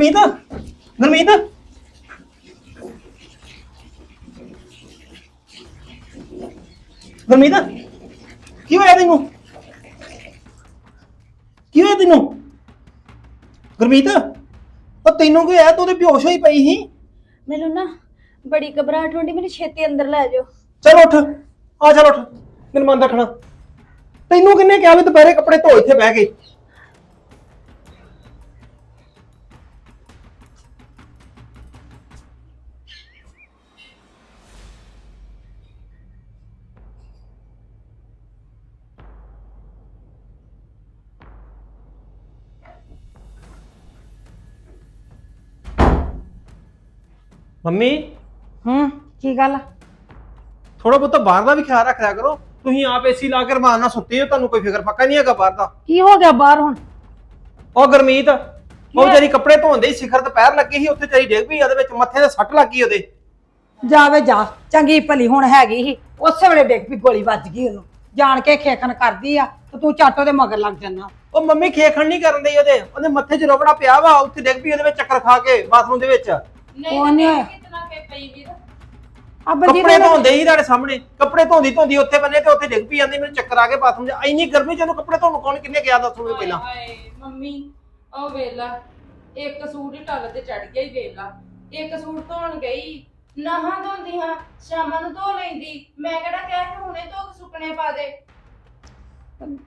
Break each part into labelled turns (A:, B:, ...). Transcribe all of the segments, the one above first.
A: ਗੁਰਮੀਤ ਗੁਰਮੀਤ ਗੁਰਮੀਤ ਕੀ ਹੋਇਆ ਤੈਨੂੰ? ਕੀ ਹੋਇਆ ਤੈਨੂੰ? ਗੁਰਮੀਤ ਉਹ ਤੈਨੂੰ ਕੀ ਹੋਇਆ? ਤੂੰ ਤੇ ਬੇਹੋਸ਼ ਹੋਈ ਪਈ ਸੀ।
B: ਮੈਨੂੰ ਨਾ ਬੜੀ ਘਬਰਾਹਟ ਹੁੰਦੀ ਮੈਨੂੰ ਛੇਤੀ ਅੰਦਰ ਲੈ ਜਾਓ।
A: ਚਲ ਉੱਠ ਆ ਚਲ ਉੱਠ। ਮੈਨੂੰ ਮੰਨ ਰੱਖਣਾ। ਤੈਨੂੰ ਕਿੰਨੇ ਕਿਹਾ ਵੀ ਦੁਪਹਿਰੇ ਕੱਪੜੇ ਧੋ ਇੱਥੇ ਬਹਿ ਕੇ। ਮੰਮੀ?
C: ਹੂੰ ਕੀ ਗੱਲ?
A: ਥੋੜਾ ਬਹੁਤਾ ਬਾਹਰ ਦਾ ਵੀ ਖਿਆਲ ਰੱਖਿਆ ਕਰੋ। ਤੁਸੀਂ ਆਪ ਏਸੀ ਲਾ ਕੇ ਰਮਾਨ ਨਾਲ ਸੁੱਤੇ ਹੋ ਤੁਹਾਨੂੰ ਕੋਈ ਫਿਕਰ ਪੱਕਾ ਨਹੀਂ ਹੈਗਾ ਬਾਹਰ ਦਾ।
C: ਕੀ ਹੋ ਗਿਆ ਬਾਹਰ ਹੁਣ?
A: ਉਹ ਗਰਮੀਤ ਉਹ ਜਿਹੜੀ ਕੱਪੜੇ ਧੋਂਦੇ ਸਿਖਰ ਦੁਪਹਿਰ ਲੱਗੀ ਸੀ ਉੱਥੇ ਤੇਰੀ ਡਿੱਗ ਪਈ ਉਹਦੇ ਵਿੱਚ ਮੱਥੇ ਤੇ ਸੱਟ ਲੱਗੀ ਉਹਦੇ।
C: ਜਾਵੇ ਜਾ ਚੰਗੀ ਭਲੀ ਹੁਣ ਹੈਗੀ ਸੀ ਉਸੇ ਵੇਲੇ ਡਿੱਗ ਪਈ ਗੋਲੀ ਵੱਜ ਗਈ ਉਹਨੂੰ ਜਾਣ ਕੇ ਖੇਖਣ ਕਰਦੀ ਆ ਤੇ ਤੂੰ ਚਾਟੋ ਦੇ ਮਗਰ ਲੱਗ ਜਾਨਾ।
A: ਉਹ ਮੰਮੀ ਖੇਖਣ ਨਹੀਂ ਕਰਨ ਦਈ ਉਹਦੇ ਉਹਦੇ ਮੱਥੇ 'ਚ ਰੋਬੜਾ ਪਿਆ ਵਾ ਉੱਥੇ ਡਿੱਗ ਪਈ ਉਹਦੇ ਵਿੱਚ ਚੱਕਰ ਖਾ ਕੇ ਬਾਥਰੂਮ ਦੇ ਵਿੱਚ।
C: ਨਹੀਂ
B: ਪੇ ਪਈ ਵੀਰ।
C: ਆ ਬਲਜੀਤ
A: ਕੱਪੜੇ
C: ਨੇ-
A: ਧੋਂਦੇ ਸੀ ਤੁਹਾਡੇ ਸਾਹਮਣੇ। ਕੱਪੜੇ ਧੋਂਦੀ ਧੋਂਦੀ ਉੱਥੇ ਬੰਨੇ ਤੇ ਉੱਥੇ ਡਿੱਗ ਪਈ ਜਾਂਦੀ ਮੈਨੂੰ ਚੱਕਰ ਆ ਕੇ ਬਾਥਰੂਮ 'ਚ। ਇੰਨੀ ਗਰਮੀ 'ਚ ਉਹਨੂੰ ਕੱਪੜੇ ਧੋਣ ਨੂੰ ਕੌਣ ਕਿੰਨੇ ਗਿਆ ਦੱਸੋ ਮੈਨੂੰ ਪਹਿਲਾਂ?
D: ਹਾਏ ਮੰਮੀ ਉਹ ਵੇਲਾ ਇੱਕ ਸੂਟ ਹੀ ਟੱਲ ਤੇ ਚੜ ਗਿਆ ਹੀ ਵੇਲਾ। ਇੱਕ ਸੂਟ ਧੋਣ ਗਈ ਨਹਾਂ ਧੋਂਦੀ ਹਾਂ ਸ਼ਾਮਾਂ ਨੂੰ ਧੋ ਲੈਂਦੀ। ਮੈਂ ਕਿਹੜਾ ਕਿਹਾ ਕਿ ਹੁਣੇ ਧੋ ਕੇ ਸੁੱਕਣੇ ਪਾ ਦੇ।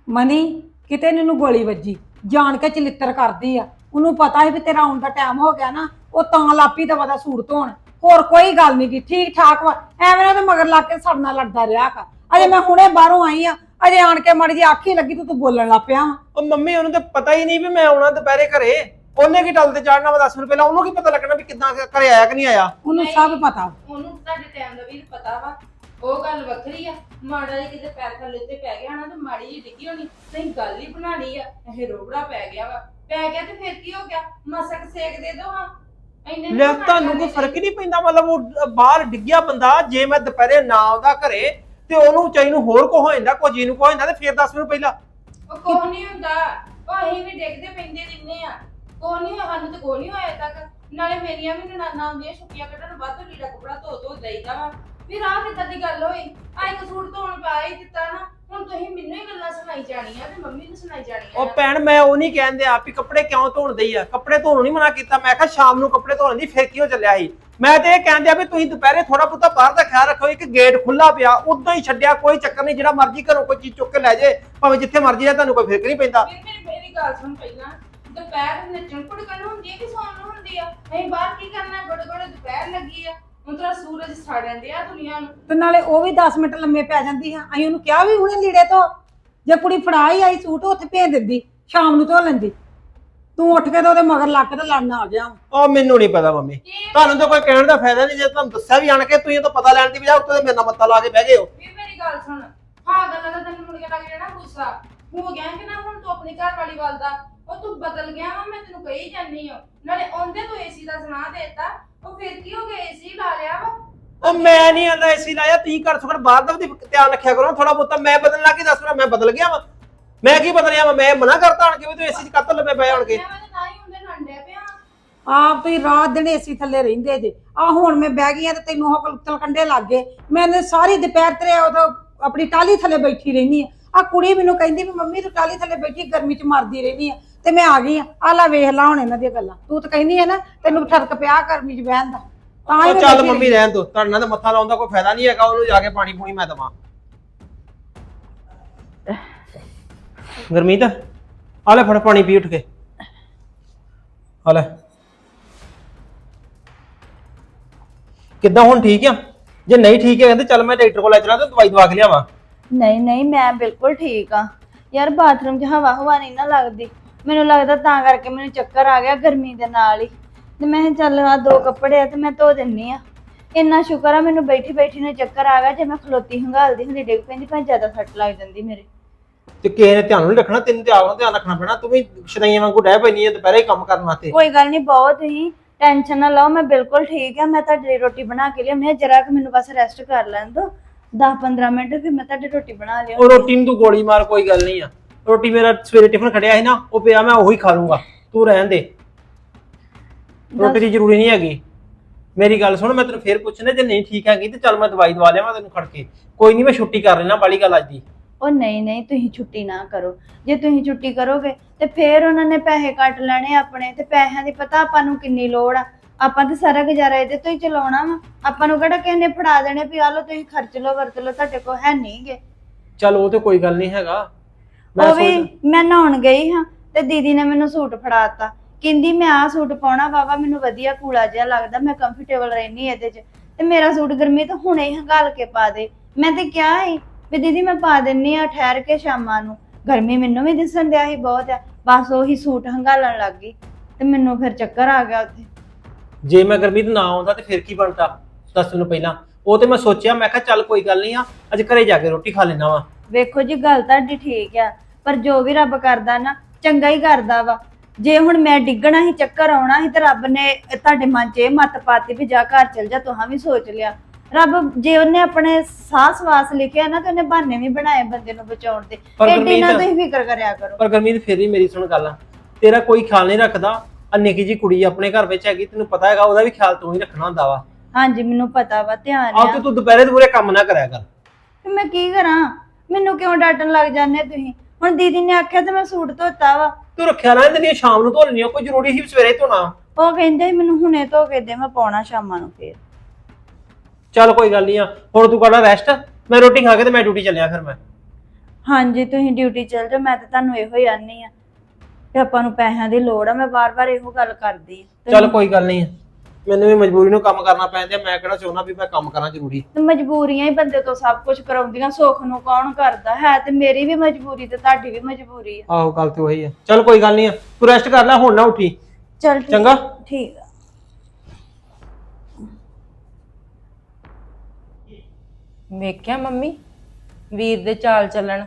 C: ਮਨੀ ਕਿਤੇ ਨੀ ਉਹਨੂੰ ਗੋਲੀ ਵੱਜੀ। ਜਾਣ ਕੇ ਚਲਿੱਤਰ ਕਰਦੀ ਆ। ਉਹਨੂੰ ਪਤਾ ਸੀ ਵੀ ਤੇਰਾ ਆਉਣ ਦਾ ਟਾਈਮ ਹੋ ਗਿਆ ਨਾ ਉਹ ਤਾਂ ਲਾਪੀ ਤੇ ਵਦਾ ਸੂਟ ਧੋਣ। ਹੋਰ ਕੋਈ ਗੱਲ ਨਹੀਂ ਕੀ ਠੀਕ ਠਾਕ ਵਾ। ਐਵੇਂ ਨਾ ਤੇ ਮਗਰ ਲੱਗ ਕੇ ਸਾਡੇ ਨਾਲ ਲੜਦਾ ਰਿਹਾ ਕਰ। ਅਜੇ ਮੈਂ ਹੁਣੇ ਬਾਹਰੋਂ ਆਈ ਆ ਅਜੇ ਆਣ ਕੇ ਮੜ ਜੀ ਆਖੀ ਲੱਗੀ ਤੂੰ ਤੂੰ ਬੋਲਣ ਲੱਗ ਪਿਆ ਵਾ।
A: ਉਹ ਮੰਮੀ ਉਹਨੂੰ ਤਾਂ ਪਤਾ ਹੀ ਨਹੀਂ ਵੀ ਮੈਂ ਆਉਣਾ ਦੁਪਹਿਰੇ ਘਰੇ। ਉਹਨੇ ਕੀ ਟੱਲ ਤੇ ਚੜਨਾ ਵਾ 10 ਮਿੰਟ ਪਹਿਲਾਂ? ਉਹਨੂੰ ਕੀ ਪਤਾ ਲੱਗਣਾ ਵੀ ਕਿੱਦਾਂ ਘਰੇ ਆਇਆ ਕਿ ਨਹੀਂ ਆਇਆ?
C: ਉਹਨੂੰ ਸਭ ਪਤਾ।
D: ਉਹਨੂੰ ਤੁਹਾਡੇ ਟਾਈਮ ਦਾ ਵੀਰ ਪਤਾ ਵਾ। ਉਹ ਗੱਲ ਵੱਖਰੀ ਆ। ਮਾੜਾ ਜਿਹਾ ਕਿਤੇ ਪੈਰ ਥੱਲੇ ਉੱਤੇ ਪੈ ਗਿਆ ਨਾ ਤੇ ਮਾੜੀ ਜਿਹੀ ਡਿੱਗੀ ਹੋਣੀ। ਨਹੀਂ ਗੱਲ ਹੀ ਬਣਾ ਲਈ ਆ। ਇਹ ਰੋਬੜਾ ਪੈ ਗਿਆ ਵਾ। ਪੈ ਗਿਆ ਤੇ ਫਿਰ ਕੀ ਹੋ ਗਿਆ? ਮਸਕ ਸੇਕ ਦੇ ਦੋ ਹਾਂ। ਇੰਨੇ
A: ਲੈ ਤੁਹਾਨੂੰ ਕੋਈ ਫ਼ਰਕ ਹੀ ਨਹੀਂ ਪੈਂਦਾ ਮਤਲਬ ਉਹ ਬਾਹਰ ਡਿੱਗਿਆ ਬੰਦਾ ਜੇ ਮੈਂ ਦੁਪਹਿਰੇ ਨਾ ਆਉਂਦਾ ਘਰੇ ਤੇ ਉਹਨੂੰ ਚਾਈ ਨੂੰ ਹੋਰ ਕੋ ਹੋ ਜਾਂਦਾ ਕੋਈ ਜੀ ਨੂੰ ਕੋ ਹੋ ਜਾਂਦਾ ਤੇ ਫਿਰ 10 ਮਿੰਟ ਪਹਿਲਾਂ।
D: ਉਹ ਕੋਹ ਨਹੀਂ ਹੁੰਦਾ। ਉਹ ਅਸੀਂ ਵੀ ਡਿੱਗਦੇ ਪੈਂਦੇ ਰਹਿੰਦੇ ਆ। ਕੋਹ ਨਹੀਂ ਸਾਨੂੰ ਤੇ ਕੋਹ ਨਹੀਂ ਹੋਇਆ ਤੱਕ। ਨਾਲੇ ਮੇਰੀਆਂ ਵੀ ਨਨਾਨਾ ਹੁੰਦੀਆਂ ਛੁੱਟੀਆਂ ਕੱਢਣ ਵੱਧ ਲੀੜਾ ਕੱਪੜਾ ਧੋ ਧੋ ਦੇਈਦਾ ਵਾ। ਵੀ ਰਾਹ ਕਿੱਦਾਂ ਦੀ ਗੱਲ ਹੋਈ? ਆ ਇੱਕ ਸੂਟ ਧੋਣ ਪਾ ਹੀ ਦਿੱਤਾ ਨਾ। ਹੁਣ ਤੁਸੀਂ ਮੈਨੂੰ ਹੀ ਗੱਲਾਂ ਸੁਣਾਈ ਜਾਣੀਆਂ ਤੇ ਮੰਮੀ ਨੂੰ ਸੁਣਾਈ ਜਾਣੀਆਂ
A: ਉਹ ਭੈਣ ਮੈਂ ਉਹ ਨਹੀਂ ਕਹਿੰਦੇ ਆ ਵੀ ਕੱਪੜੇ ਕਿਉਂ ਧੋਣ ਦਈ ਆ? ਕੱਪੜੇ ਧੋਣ ਨਹੀਂ ਮਨਾ ਕੀਤਾ। ਮੈਂ ਕਿਹਾ ਸ਼ਾਮ ਨੂੰ ਕੱਪੜੇ ਧੋਣ ਦੀ ਫਿਰ ਕਿਉਂ ਚੱਲਿਆ ਸੀ? ਮੈਂ ਤੇ ਇਹ ਕਹਿੰਦੇ ਆ ਵੀ ਤੁਸੀਂ ਦੁਪਹਿਰੇ ਥੋੜਾ ਬਹੁਤਾ ਬਾਹਰ ਦਾ ਖਿਆਲ ਰੱਖੋ ਇੱਕ ਗੇਟ ਖੁੱਲਾ ਪਿਆ ਉਦਾਂ ਹੀ ਛੱਡਿਆ ਕੋਈ ਚੱਕਰ ਨਹੀਂ ਜਿਹੜਾ ਮਰਜ਼ੀ ਘਰੋਂ ਕੋਈ ਚੀਜ਼ ਚੁੱਕ ਕੇ ਲੈ ਜੇ ਭਾਵੇਂ ਜਿੱਥੇ ਮਰਜ਼ੀ ਆ ਤੁਹਾਨੂੰ ਕੋਈ ਫਿਰਕ ਨਹੀਂ ਪੈਂਦਾ।
D: ਫਿਰ ਮੇਰੀ ਮੇਰੀ ਗੱਲ ਸੁਣ ਪਹਿਲਾਂ। ਦੁਪਹਿਰ ਨੱਚਣ ਕੁੜਕਣ ਹੁੰਦੀ ਹੈ ਕਿ ਸੌਣ ਨੂੰ ਹੁੰਦੀ ਆ? ਅਸੀਂ ਬਾਹਰ ਕੀ ਕਰਨਾ? ਗੋੜੇ ਗੋੜੇ ਦੁਪਹਿਰ ਲੱਗੀ ਆ। ਹੁਣ ਤੇਰਾ ਸੂਰਜ ਸਾੜਨ ਡਿਆ ਦੁਨੀਆ ਨੂੰ।
C: ਤੇ ਨਾਲੇ ਉਹ ਵੀ 10 ਮਿੰਟ ਲੰਮੇ ਪੈ ਜਾਂਦੀ ਆ। ਅਸੀਂ ਉਹਨੂੰ ਕਿਹਾ ਵੀ ਹੁਣੇ ਲੀੜੇ ਤੋਂ ਜੇ ਕੁੜੀ ਫੜਾ ਹੀ ਆਈ ਸੂਟ ਉੱਥੇ ਭੇਜ ਦਿੰਦੀ ਸ਼ਾਮ ਨੂੰ ਧੋ ਲੈਂਦੀ। ਤੂੰ ਉੱਠ ਕੇ ਤੇ ਉਹਦੇ ਮਗਰ ਲੱਗ ਕੇ ਤੇ ਲੜਨ ਆ ਗਿਆ
A: ਉਹ ਮੈਨੂੰ ਨਹੀਂ ਪਤਾ ਮੰਮੀ। ਤੁਹਾਨੂੰ ਤਾਂ ਕੋਈ ਕਹਿਣ ਦਾ ਫਾਇਦਾ ਨਹੀਂ ਜੇ ਤੁਹਾਨੂੰ ਦੱਸਿਆ ਵੀ ਆਣ ਕੇ ਤੁਸੀਂ ਤਾਂ ਪਤਾ ਲੈਣ ਦੀ ਬਜਾਏ ਉੱਤੇ ਮੇਰੇ ਨਾਲ ਮੱਤਾ ਲਾ ਕੇ ਬਹਿ ਗਏ ਹੋ।
D: ਵੀ ਮੇਰੀ ਗੱਲ ਸੁਣ। ਹਾਂ ਗੱਲਾਂ ਦਾ ਤੈਨੂੰ ਮੁੜ ਕੇ ਲੱਗ ਜਾਣਾ ਗੁੱਸਾ। ਹੋ ਗਿਆ ਕਿ ਨਾ ਹੁਣ ਤੂੰ ਆਪਣੀ ਘਰ ਵਾਲੀ ਵੱਲ ਦਾ? ਉਹ ਤੂੰ ਬਦਲ ਗਿਆ ਵਾ ਮੈਂ ਤੈਨੂੰ ਕਹੀ ਜਾਨੀ ਆ ਨਾਲੇ ਆਉਂਦੇ ਤੂੰ ਏਸੀ ਦਾ ਸੁਣਾ ਦੇਤਾ। ਉਹ ਫਿਰ ਕੀ ਹੋ ਗਿਆ ਏਸੀ ਲਾ ਲਿਆ ਵਾ?
A: ਉਹ ਮੈਂ ਨਹੀਂ ਆਂਦਾ ਏਸੀ ਲਾਇਆ ਤੁਸੀਂ ਘਰ ਸੁਣ ਬਾਹਰ ਦਾ ਵੀ ਧਿਆਨ ਰੱਖਿਆ ਕਰੋ ਥੋੜਾ ਬਹੁਤਾ ਮੈਂ ਬਦਲਣ ਲੱਗ ਕੇ ਦੱਸ ਰਿਹਾ ਮੈਂ ਬਦਲ ਗਿਆ ਵਾ। ਮੈਂ ਕੀ ਬਦਲਿਆ ਵਾ? ਮੈਂ ਮਨਾ ਕਰਤਾ ਆਣ ਕੇ ਵੀ ਤੂੰ ਏਸੀ 'ਚ ਕੱਤ ਲੱਗੇ ਪਏ ਆਣ ਕੇ?
D: ਮੈਂ ਤਾਂ ਨਾ ਹੀ ਹੁੰਦੇ ਨੰਡਿਆ ਪਿਆ।
C: ਆਪ ਤੁਸੀਂ ਰਾਤ ਦਿਨ ਏਸੀ ਥੱਲੇ ਰਹਿੰਦੇ ਜੇ। ਆ ਹੁਣ ਮੈਂ ਬਹਿ ਗਈ ਆ ਤੇ ਤੈਨੂੰ ਹਕਲ ਤਲਕੰਡੇ ਲੱਗ ਗਏ। ਮੈਨੇ ਸਾਰੀ ਦੁਪਹਿਰ ਤੇਰੇ ਉਦੋਂ ਆਪਣੀ ਟਾਲੀ ਥੱਲੇ ਬੈਠੀ ਰਹਿਨੀ ਆ। ਆ ਕੁੜੀ ਮੈਨੂੰ ਕਹਿੰਦੀ ਵੀ ਮੰਮੀ ਤੂੰ ਟਾਲੀ ਥੱਲੇ ਬੈਠੀ ਗਰਮੀ ਚ ਮਰਦੀ ਰਹਿਨੀ ਆ। ਤੇ ਮੈਂ ਆ ਗਈ ਆ। ਆ ਲੈ ਵੇਖ ਲਾ ਹੁਣ ਇਹਨਾਂ ਦੀਆਂ ਗੱਲਾਂ। ਤੂੰ ਤਾਂ ਕਹਿੰਦੀ ਆ ਨਾ ਤੈਨੂੰ ਠਰਕ ਪਿਆ ਗਰਮੀ ਚ ਬਹਿਣ ਦਾ। ਤਾਂ ਹੀ
A: ਉਹ
C: ਮੈਂ
A: ਚੱਲ
C: ਬੈਠੀ
A: ਮੰਮੀ ਰਹਿਣ ਦੋ ਤੁਹਾਡੇ ਨਾਲ ਤਾਂ ਮੱਥਾ ਲਾਉਣ ਦਾ ਕੋਈ ਫਾਇਦਾ ਨਹੀਂ ਹੈਗਾ ਉਹਨੂੰ ਜਾ ਕੇ ਪਾਣੀ ਪੂਣੀ ਮੈਂ ਦਵਾਂ। ਗਰਮੀਤ ਆ ਲੈ ਫੜ ਪਾਣੀ ਪੀ ਉੱਠ ਕੇ। ਆ ਲੈ। ਕਿੱਦਾਂ ਹੁਣ ਠੀਕ ਆ? ਜੇ ਨਹੀਂ ਠੀਕ ਹੈ ਕਹਿੰਦੇ ਚੱਲ ਮੈਂ ਡਾਕਟਰ ਕੋਲ ਲੈ ਚਲਾਂ ਤੇ ਦਵਾਈ ਦਵਾ ਕੇ ਲਿਆਵਾਂ।
B: ਨਹੀਂ ਨਹੀਂ ਮੈਂ ਬਿਲਕੁਲ ਠੀਕ ਆ। ਯਾਰ ਬਾਥਰੂਮ 'ਚ ਹਵਾ ਹਵਾ ਨਹੀਂ ਨਾ ਲੱਗਦੀ। ਮੈਨੂੰ ਲੱਗਦਾ ਤਾਂ ਕਰਕੇ ਮੈਨੂੰ ਚੱਕਰ ਆ ਗਿਆ ਗਰਮੀ ਦੇ ਨਾਲ ਹੀ। ਤੇ ਮੈਂ ਕਿਹਾ ਚੱਲ ਆ ਦੋ ਕੱਪੜੇ ਆ ਤੇ ਮੈਂ ਧੋ ਦਿੰਨੀ ਆ। ਇੰਨਾ ਸ਼ੁਕਰ ਆ ਮੈਨੂੰ ਬੈਠੀ ਬੈਠੀ ਨੂੰ ਚੱਕਰ ਆ ਗਿਆ ਜੇ ਮੈਂ ਖਲੋਤੀ ਹੰਗਾਲਦੀ ਹੁੰਦੀ ਡਿੱਗ ਪੈਂਦੀ ਭਾਵੇਂ ਜ਼ਿਆਦਾ ਸੱਟ ਲੱਗ ਜਾਂਦੀ ਮੇਰੇ।
A: ਤੇ ਕਿਸੇ ਨੇ ਧਿਆਨ ਨਹੀਂ ਰੱਖਣਾ ਤੈਨੂੰ ਤੇ ਆਪ ਨੂੰ ਧਿਆਨ ਰੱਖਣਾ ਪੈਣਾ ਤੂੰ ਵੀ ਸ਼ਦਾਈਆਂ ਵਾਂਗੂ ਡਹਿ ਪੈਣੀ ਹੈ ਦੁਪਹਿਰੇ ਹੀ ਕੰਮ ਕਰਨ ਵਾਸਤੇ।
B: ਕੋਈ ਗੱਲ ਨਹੀਂ ਬਹੁਤ ਹੀ ਟੈਨਸ਼ਨ ਨਾ ਲਓ ਮੈਂ ਬਿਲਕੁਲ ਠੀਕ ਆ ਮੈਂ ਤੁਹਾਡੇ ਲਈ ਰੋਟੀ ਬਣਾ ਕੇ ਲਿਆਉਣੀ ਆ ਜਰਾ ਕਿ ਮੈਨੂੰ ਬਸ ਰੈਸਟ ਕਰ ਲੈਣ ਦਿਓ। 10-15 ਮਿੰਟ ਫਿਰ ਮੈਂ ਤੁਹਾਡੀ ਰੋਟੀ ਬਣਾ ਲਿਆ
A: ਉਹ ਰੋਟੀ ਨੂੰ ਤੂੰ ਗੋਲੀ ਮਾਰ ਕੋਈ ਗੱਲ ਨਹੀਂ ਆ। ਰੋਟੀ ਮੇਰਾ ਸਵੇਰੇ ਟਿਫਨ ਖੜਿਆ ਸੀ ਨਾ ਉਹ ਪਿਆ ਮੈਂ ਉਹੀ ਖਾ ਲੂੰਗਾ। ਤੂੰ ਰਹਿਣ ਦੇ। ਰੋਟੀ ਦੀ ਜ਼ਰੂਰੀ ਨਹੀਂ ਹੈਗੀ। ਮੇਰੀ ਗੱਲ ਸੁਣ ਮੈਂ ਤੈਨੂੰ ਫੇਰ ਪੁੱਛਣਾ ਜੇ ਨਹੀਂ ਠੀਕ ਹੈਗੀ ਤੇ ਚੱਲ ਮੈਂ ਦਵਾਈ ਦਵਾ ਲਿਆਵਾਂ ਤੈਨੂੰ ਖੜ ਕੇ। ਕੋਈ ਨਹੀਂ ਮੈਂ ਛੁੱਟੀ ਕਰ ਲੈਣਾ ਬਾਲੀ ਗੱਲ ਅੱਜ ਦੀ।
B: ਉਹ ਨਹੀਂ ਨਹੀਂ ਤੁਸੀਂ ਛੁੱਟੀ ਨਾ ਕਰੋ। ਜੇ ਤੁਸੀਂ ਛੁੱਟੀ ਕਰੋਗੇ ਤੇ ਫੇਰ ਉਹਨਾਂ ਨੇ ਪੈਸੇ ਕੱਟ ਲੈਣੇ ਆਪਣੇ ਤੇ ਪੈਸਿਆਂ ਦੀ ਪਤਾ ਆਪਾਂ ਨੂੰ ਕਿੰਨੀ ਲੋੜ ਆ। ਆਪਾਂ ਤੇ ਸਾਰਾ ਗੁਜ਼ਾਰਾ ਇਹਦੇ ਤੋਂ ਹੀ ਚਲਾਉਣਾ ਵਾ। ਆਪਾਂ ਨੂੰ ਕਿਹੜਾ ਕਿਸੇ ਨੇ ਫੜਾ ਦੇਣੇ ਵੀ ਆ ਲਓ ਤੁਸੀਂ ਖਰਚ ਲਓ ਵਰਤ ਲਓ ਤੁਹਾਡੇ ਕੋਲ ਹੈ ਨਹੀਂਗੇ
A: ਚੱਲ ਉਹ ਤੇ ਕੋਈ ਗੱਲ ਨਹੀਂ ਹੈਗਾ। ਮੈਂ
B: ਉਹ ਵੀ
A: ਸੋਚ
B: ਮੈਂ ਨਹਾਉਣ ਗਈ ਹਾਂ ਤੇ ਦੀਦੀ ਨੇ ਮੈਨੂੰ ਸੂਟ ਫੜਾਤਾ ਕਹਿੰਦੀ ਮੈਂ ਆਹ ਸੂਟ ਪਾਉਣਾ ਬਾਬਾ ਮੈਨੂੰ ਵਧੀਆ ਕੂਲਾ ਜਿਹਾ ਲੱਗਦਾ ਮੈਂ ਕੰਫਰਟੇਬਲ ਰਹਿਣੀ ਇਹਦੇ 'ਚ। ਤੇ ਮੇਰਾ ਸੂਟ ਗਰਮੀ ਤੋਂ ਹੁਣੇ ਹੀ ਹੰਗਾਲ ਕੇ ਪਾ ਦੇ। ਮੈਂ ਤੇ ਕਿਹਾ ਸੀ ਵੀ ਦੀਦੀ ਮੈਂ ਪਾ ਦਿੰਨੀ ਆ ਠਹਿਰ ਕੇ ਸ਼ਾਮਾਂ ਨੂੰ। ਗਰਮੀ ਮੈਨੂੰ ਵੀ ਦਿਸਣ ਡਿਆ ਸੀ ਬਹੁਤ ਆ ਬਸ ਉਹੀ ਸੂਟ ਹੰਗਾਲਣ ਲੱਗ ਗਈ ਤੇ ਮੈਨੂੰ ਫਿਰ ਚੱਕਰ ਆ ਗਿਆ ਉੱਥੇ।
A: ਜੇ ਮੈਂ ਗਰਮੀਤ ਨਾ ਆਉਂਦਾ ਤੇ ਫਿਰ ਕੀ ਬਣਦਾ? ਦੱਸ ਮੈਨੂੰ ਪਹਿਲਾਂ। ਉਹ ਤੇ ਮੈਂ ਸੋਚਿਆ ਮੈਂ ਕਿਹਾ ਚੱਲ ਕੋਈ ਗੱਲ ਨਹੀਂ ਆ ਅੱਜ ਘਰੇ ਜਾ ਕੇ ਰੋਟੀ ਖਾ ਲੈਣਾ ਵਾ।
B: ਵੇਖੋ ਜੀ ਗੱਲ ਤੁਹਾਡੀ ਠੀਕ ਆ। ਪਰ ਜੋ ਵੀ ਰੱਬ ਕਰਦਾ ਨਾ ਚੰਗਾ ਹੀ ਕਰਦਾ ਵਾ। ਜੇ ਹੁਣ ਮੈਂ ਡਿੱਗਣਾ ਸੀ ਚੱਕਰ ਆਉਣਾ ਸੀ ਤੇ ਰੱਬ ਨੇ ਤੁਹਾਡੇ ਮਨ 'ਚ ਇਹ ਮੱਤ ਪਾਤੀ ਵੀ ਜਾ ਘਰ ਚਲ ਜਾ ਤੁਹਾਂ ਵੀ ਸੋਚ ਲਿਆ। ਰੱਬ ਜੇ ਉਹਨੇ ਆਪਣੇ ਸਾਹ ਸਵਾਸ ਲਿਖਿਆ ਨਾ ਤੇ ਉਹਨੇ ਬਹਾਨੇ ਵੀ ਬਣਾਏ ਬੰਦੇ ਨੂੰ ਬਚਾਉਣ ਦੇ।
A: ਪਰ
B: ਐਡੀ ਨਾ
A: ਗੁਰਮੀਤ-
B: ਤੁਸੀਂ ਫਿਕਰ ਕਰਿਆ ਕਰੋ।
A: ਪਰ ਗਰਮੀਤ ਫਿਰ ਵੀ ਮੇਰੀ ਸੁਣ ਗੱਲ ਆ। ਤੇਰਾ ਕੋਈ ਖਿਆਲ ਨਹੀਂ ਰੱਖਦਾ। ਆ ਨਿੱਕੀ ਜੀ ਕੁੜੀ ਆਪਣੇ ਘਰ ਵਿੱਚ ਹੈਗੀ ਤੈਨੂੰ ਪਤਾ ਹੈਗਾ ਉਹਦਾ ਵੀ ਖਿਆਲ ਤੂੰ ਹੀ ਰੱਖਣਾ ਹੁੰਦਾ ਵਾ।
B: ਹਾਂਜੀ ਮੈਨੂੰ ਪਤਾ ਵਾ ਧਿਆਨ
A: ਆਹ
B: ਆ।
A: ਤੇ ਤੂੰ ਦੁਪਹਿਰੇ ਦੂਰੇ ਕੰਮ ਨਾ ਕਰਿਆ ਕਰ।
B: ਤੇ ਮੈਂ ਕੀ ਕਰਾਂ? ਮੈਨੂੰ ਕਿਉਂ ਡਾਂਟਣ ਲੱਗ ਜਾਂਦੇ ਤੁਸੀਂ? ਹੁਣ ਦੀਦੀ ਨੇ ਆਖਿਆ ਤੇ ਮੈਂ ਸੂਟ ਧੋਤਾ ਵਾ।
A: ਤੂੰ ਰੱਖਿਆ ਨਾ ਤੇ ਸ਼ਾਮ ਨੂੰ ਧੋ ਲੈਣੀ ਕੋਈ ਜ਼ਰੂਰੀ ਸੀ ਵੀ ਸਵੇਰੇ ਧੋਣਾ?
B: ਉਹ ਕਹਿੰਦੇ ਸੀ ਮੈਨੂੰ ਹੁਣੇ ਧੋ ਕੇ ਦੇ ਮੈਂ ਪਾਉਣਾ ਸ਼ਾਮਾਂ ਨੂੰ ਫੇਰ।
A: ਚੱਲ ਕੋਈ ਗੱਲ ਨਹੀਂ ਆ ਹੁਣ ਤੂੰ ਕਰਨਾ ਰੈਸਟ ਮੈਂ ਰੋਟੀ ਖਾ ਕੇ ਤੇ ਮੈਂ ਡਿਊਟੀ ਚੱਲਿਆ ਫਿਰ ਮੈਂ।
B: ਹਾਂਜੀ ਤੁਸੀਂ ਡਿਊਟੀ ਚਲ ਜਾਓ ਮੈਂ ਤਾਂ ਤੁਹਾਨੂੰ ਇਹੋ ਹੀ ਆਨੀ ਆ। ਕਿ ਆਪਾਂ ਨੂੰ ਪੈਸਿਆਂ ਦੀ ਲੋੜ ਆ ਮੈਂ ਵਾਰ-ਵਾਰ ਇਹੋ ਗੱਲ ਕਰਦੀ ਆ।
A: ਚੱਲ ਕੋਈ ਗੱਲ ਨਹੀਂ ਮੈਨੂੰ ਵੀ ਮਜਬੂਰੀ ਨੂੰ ਕੰਮ ਕਰਨਾ ਪੈਂਦਾ ਮੈਂ ਕਿਹੜਾ ਚਾਹੁੰਦਾ ਵੀ ਮੈਂ ਕੰਮ ਕਰਾਂ ਜ਼ਰੂਰੀ।
B: ਤੇ ਮਜਬੂਰੀਆਂ ਹੀ ਬੰਦੇ ਤੋਂ ਸਭ ਕੁਝ ਕਰਾਉਂਦੀਆਂ ਸੁੱਖ ਨੂੰ ਕੌਣ ਕਰਦਾ? ਹੈ ਤੇ ਮੇਰੀ ਵੀ ਮਜਬੂਰੀ ਤੇ ਤੁਹਾਡੀ ਵੀ ਮਜਬੂਰੀ ਆ।
A: ਆਹੋ ਗੱਲ ਤੇ ਉਹੀ ਆ। ਚੱਲ ਕੋਈ ਗੱਲ ਨਹੀਂ ਆ ਤੂੰ ਰੈਸਟ ਕਰ ਲੈ ਹੁਣ ਨਾ ਉੱਠੀ।
B: ਚਲ ਠੀਕ
A: ਚੰਗਾ?
B: ਠੀਕ ਆ।
D: ਵੇਖਿਆ ਮੰਮੀ? ਵੀਰ ਦੇ ਚਾਲ ਚੱਲਣ।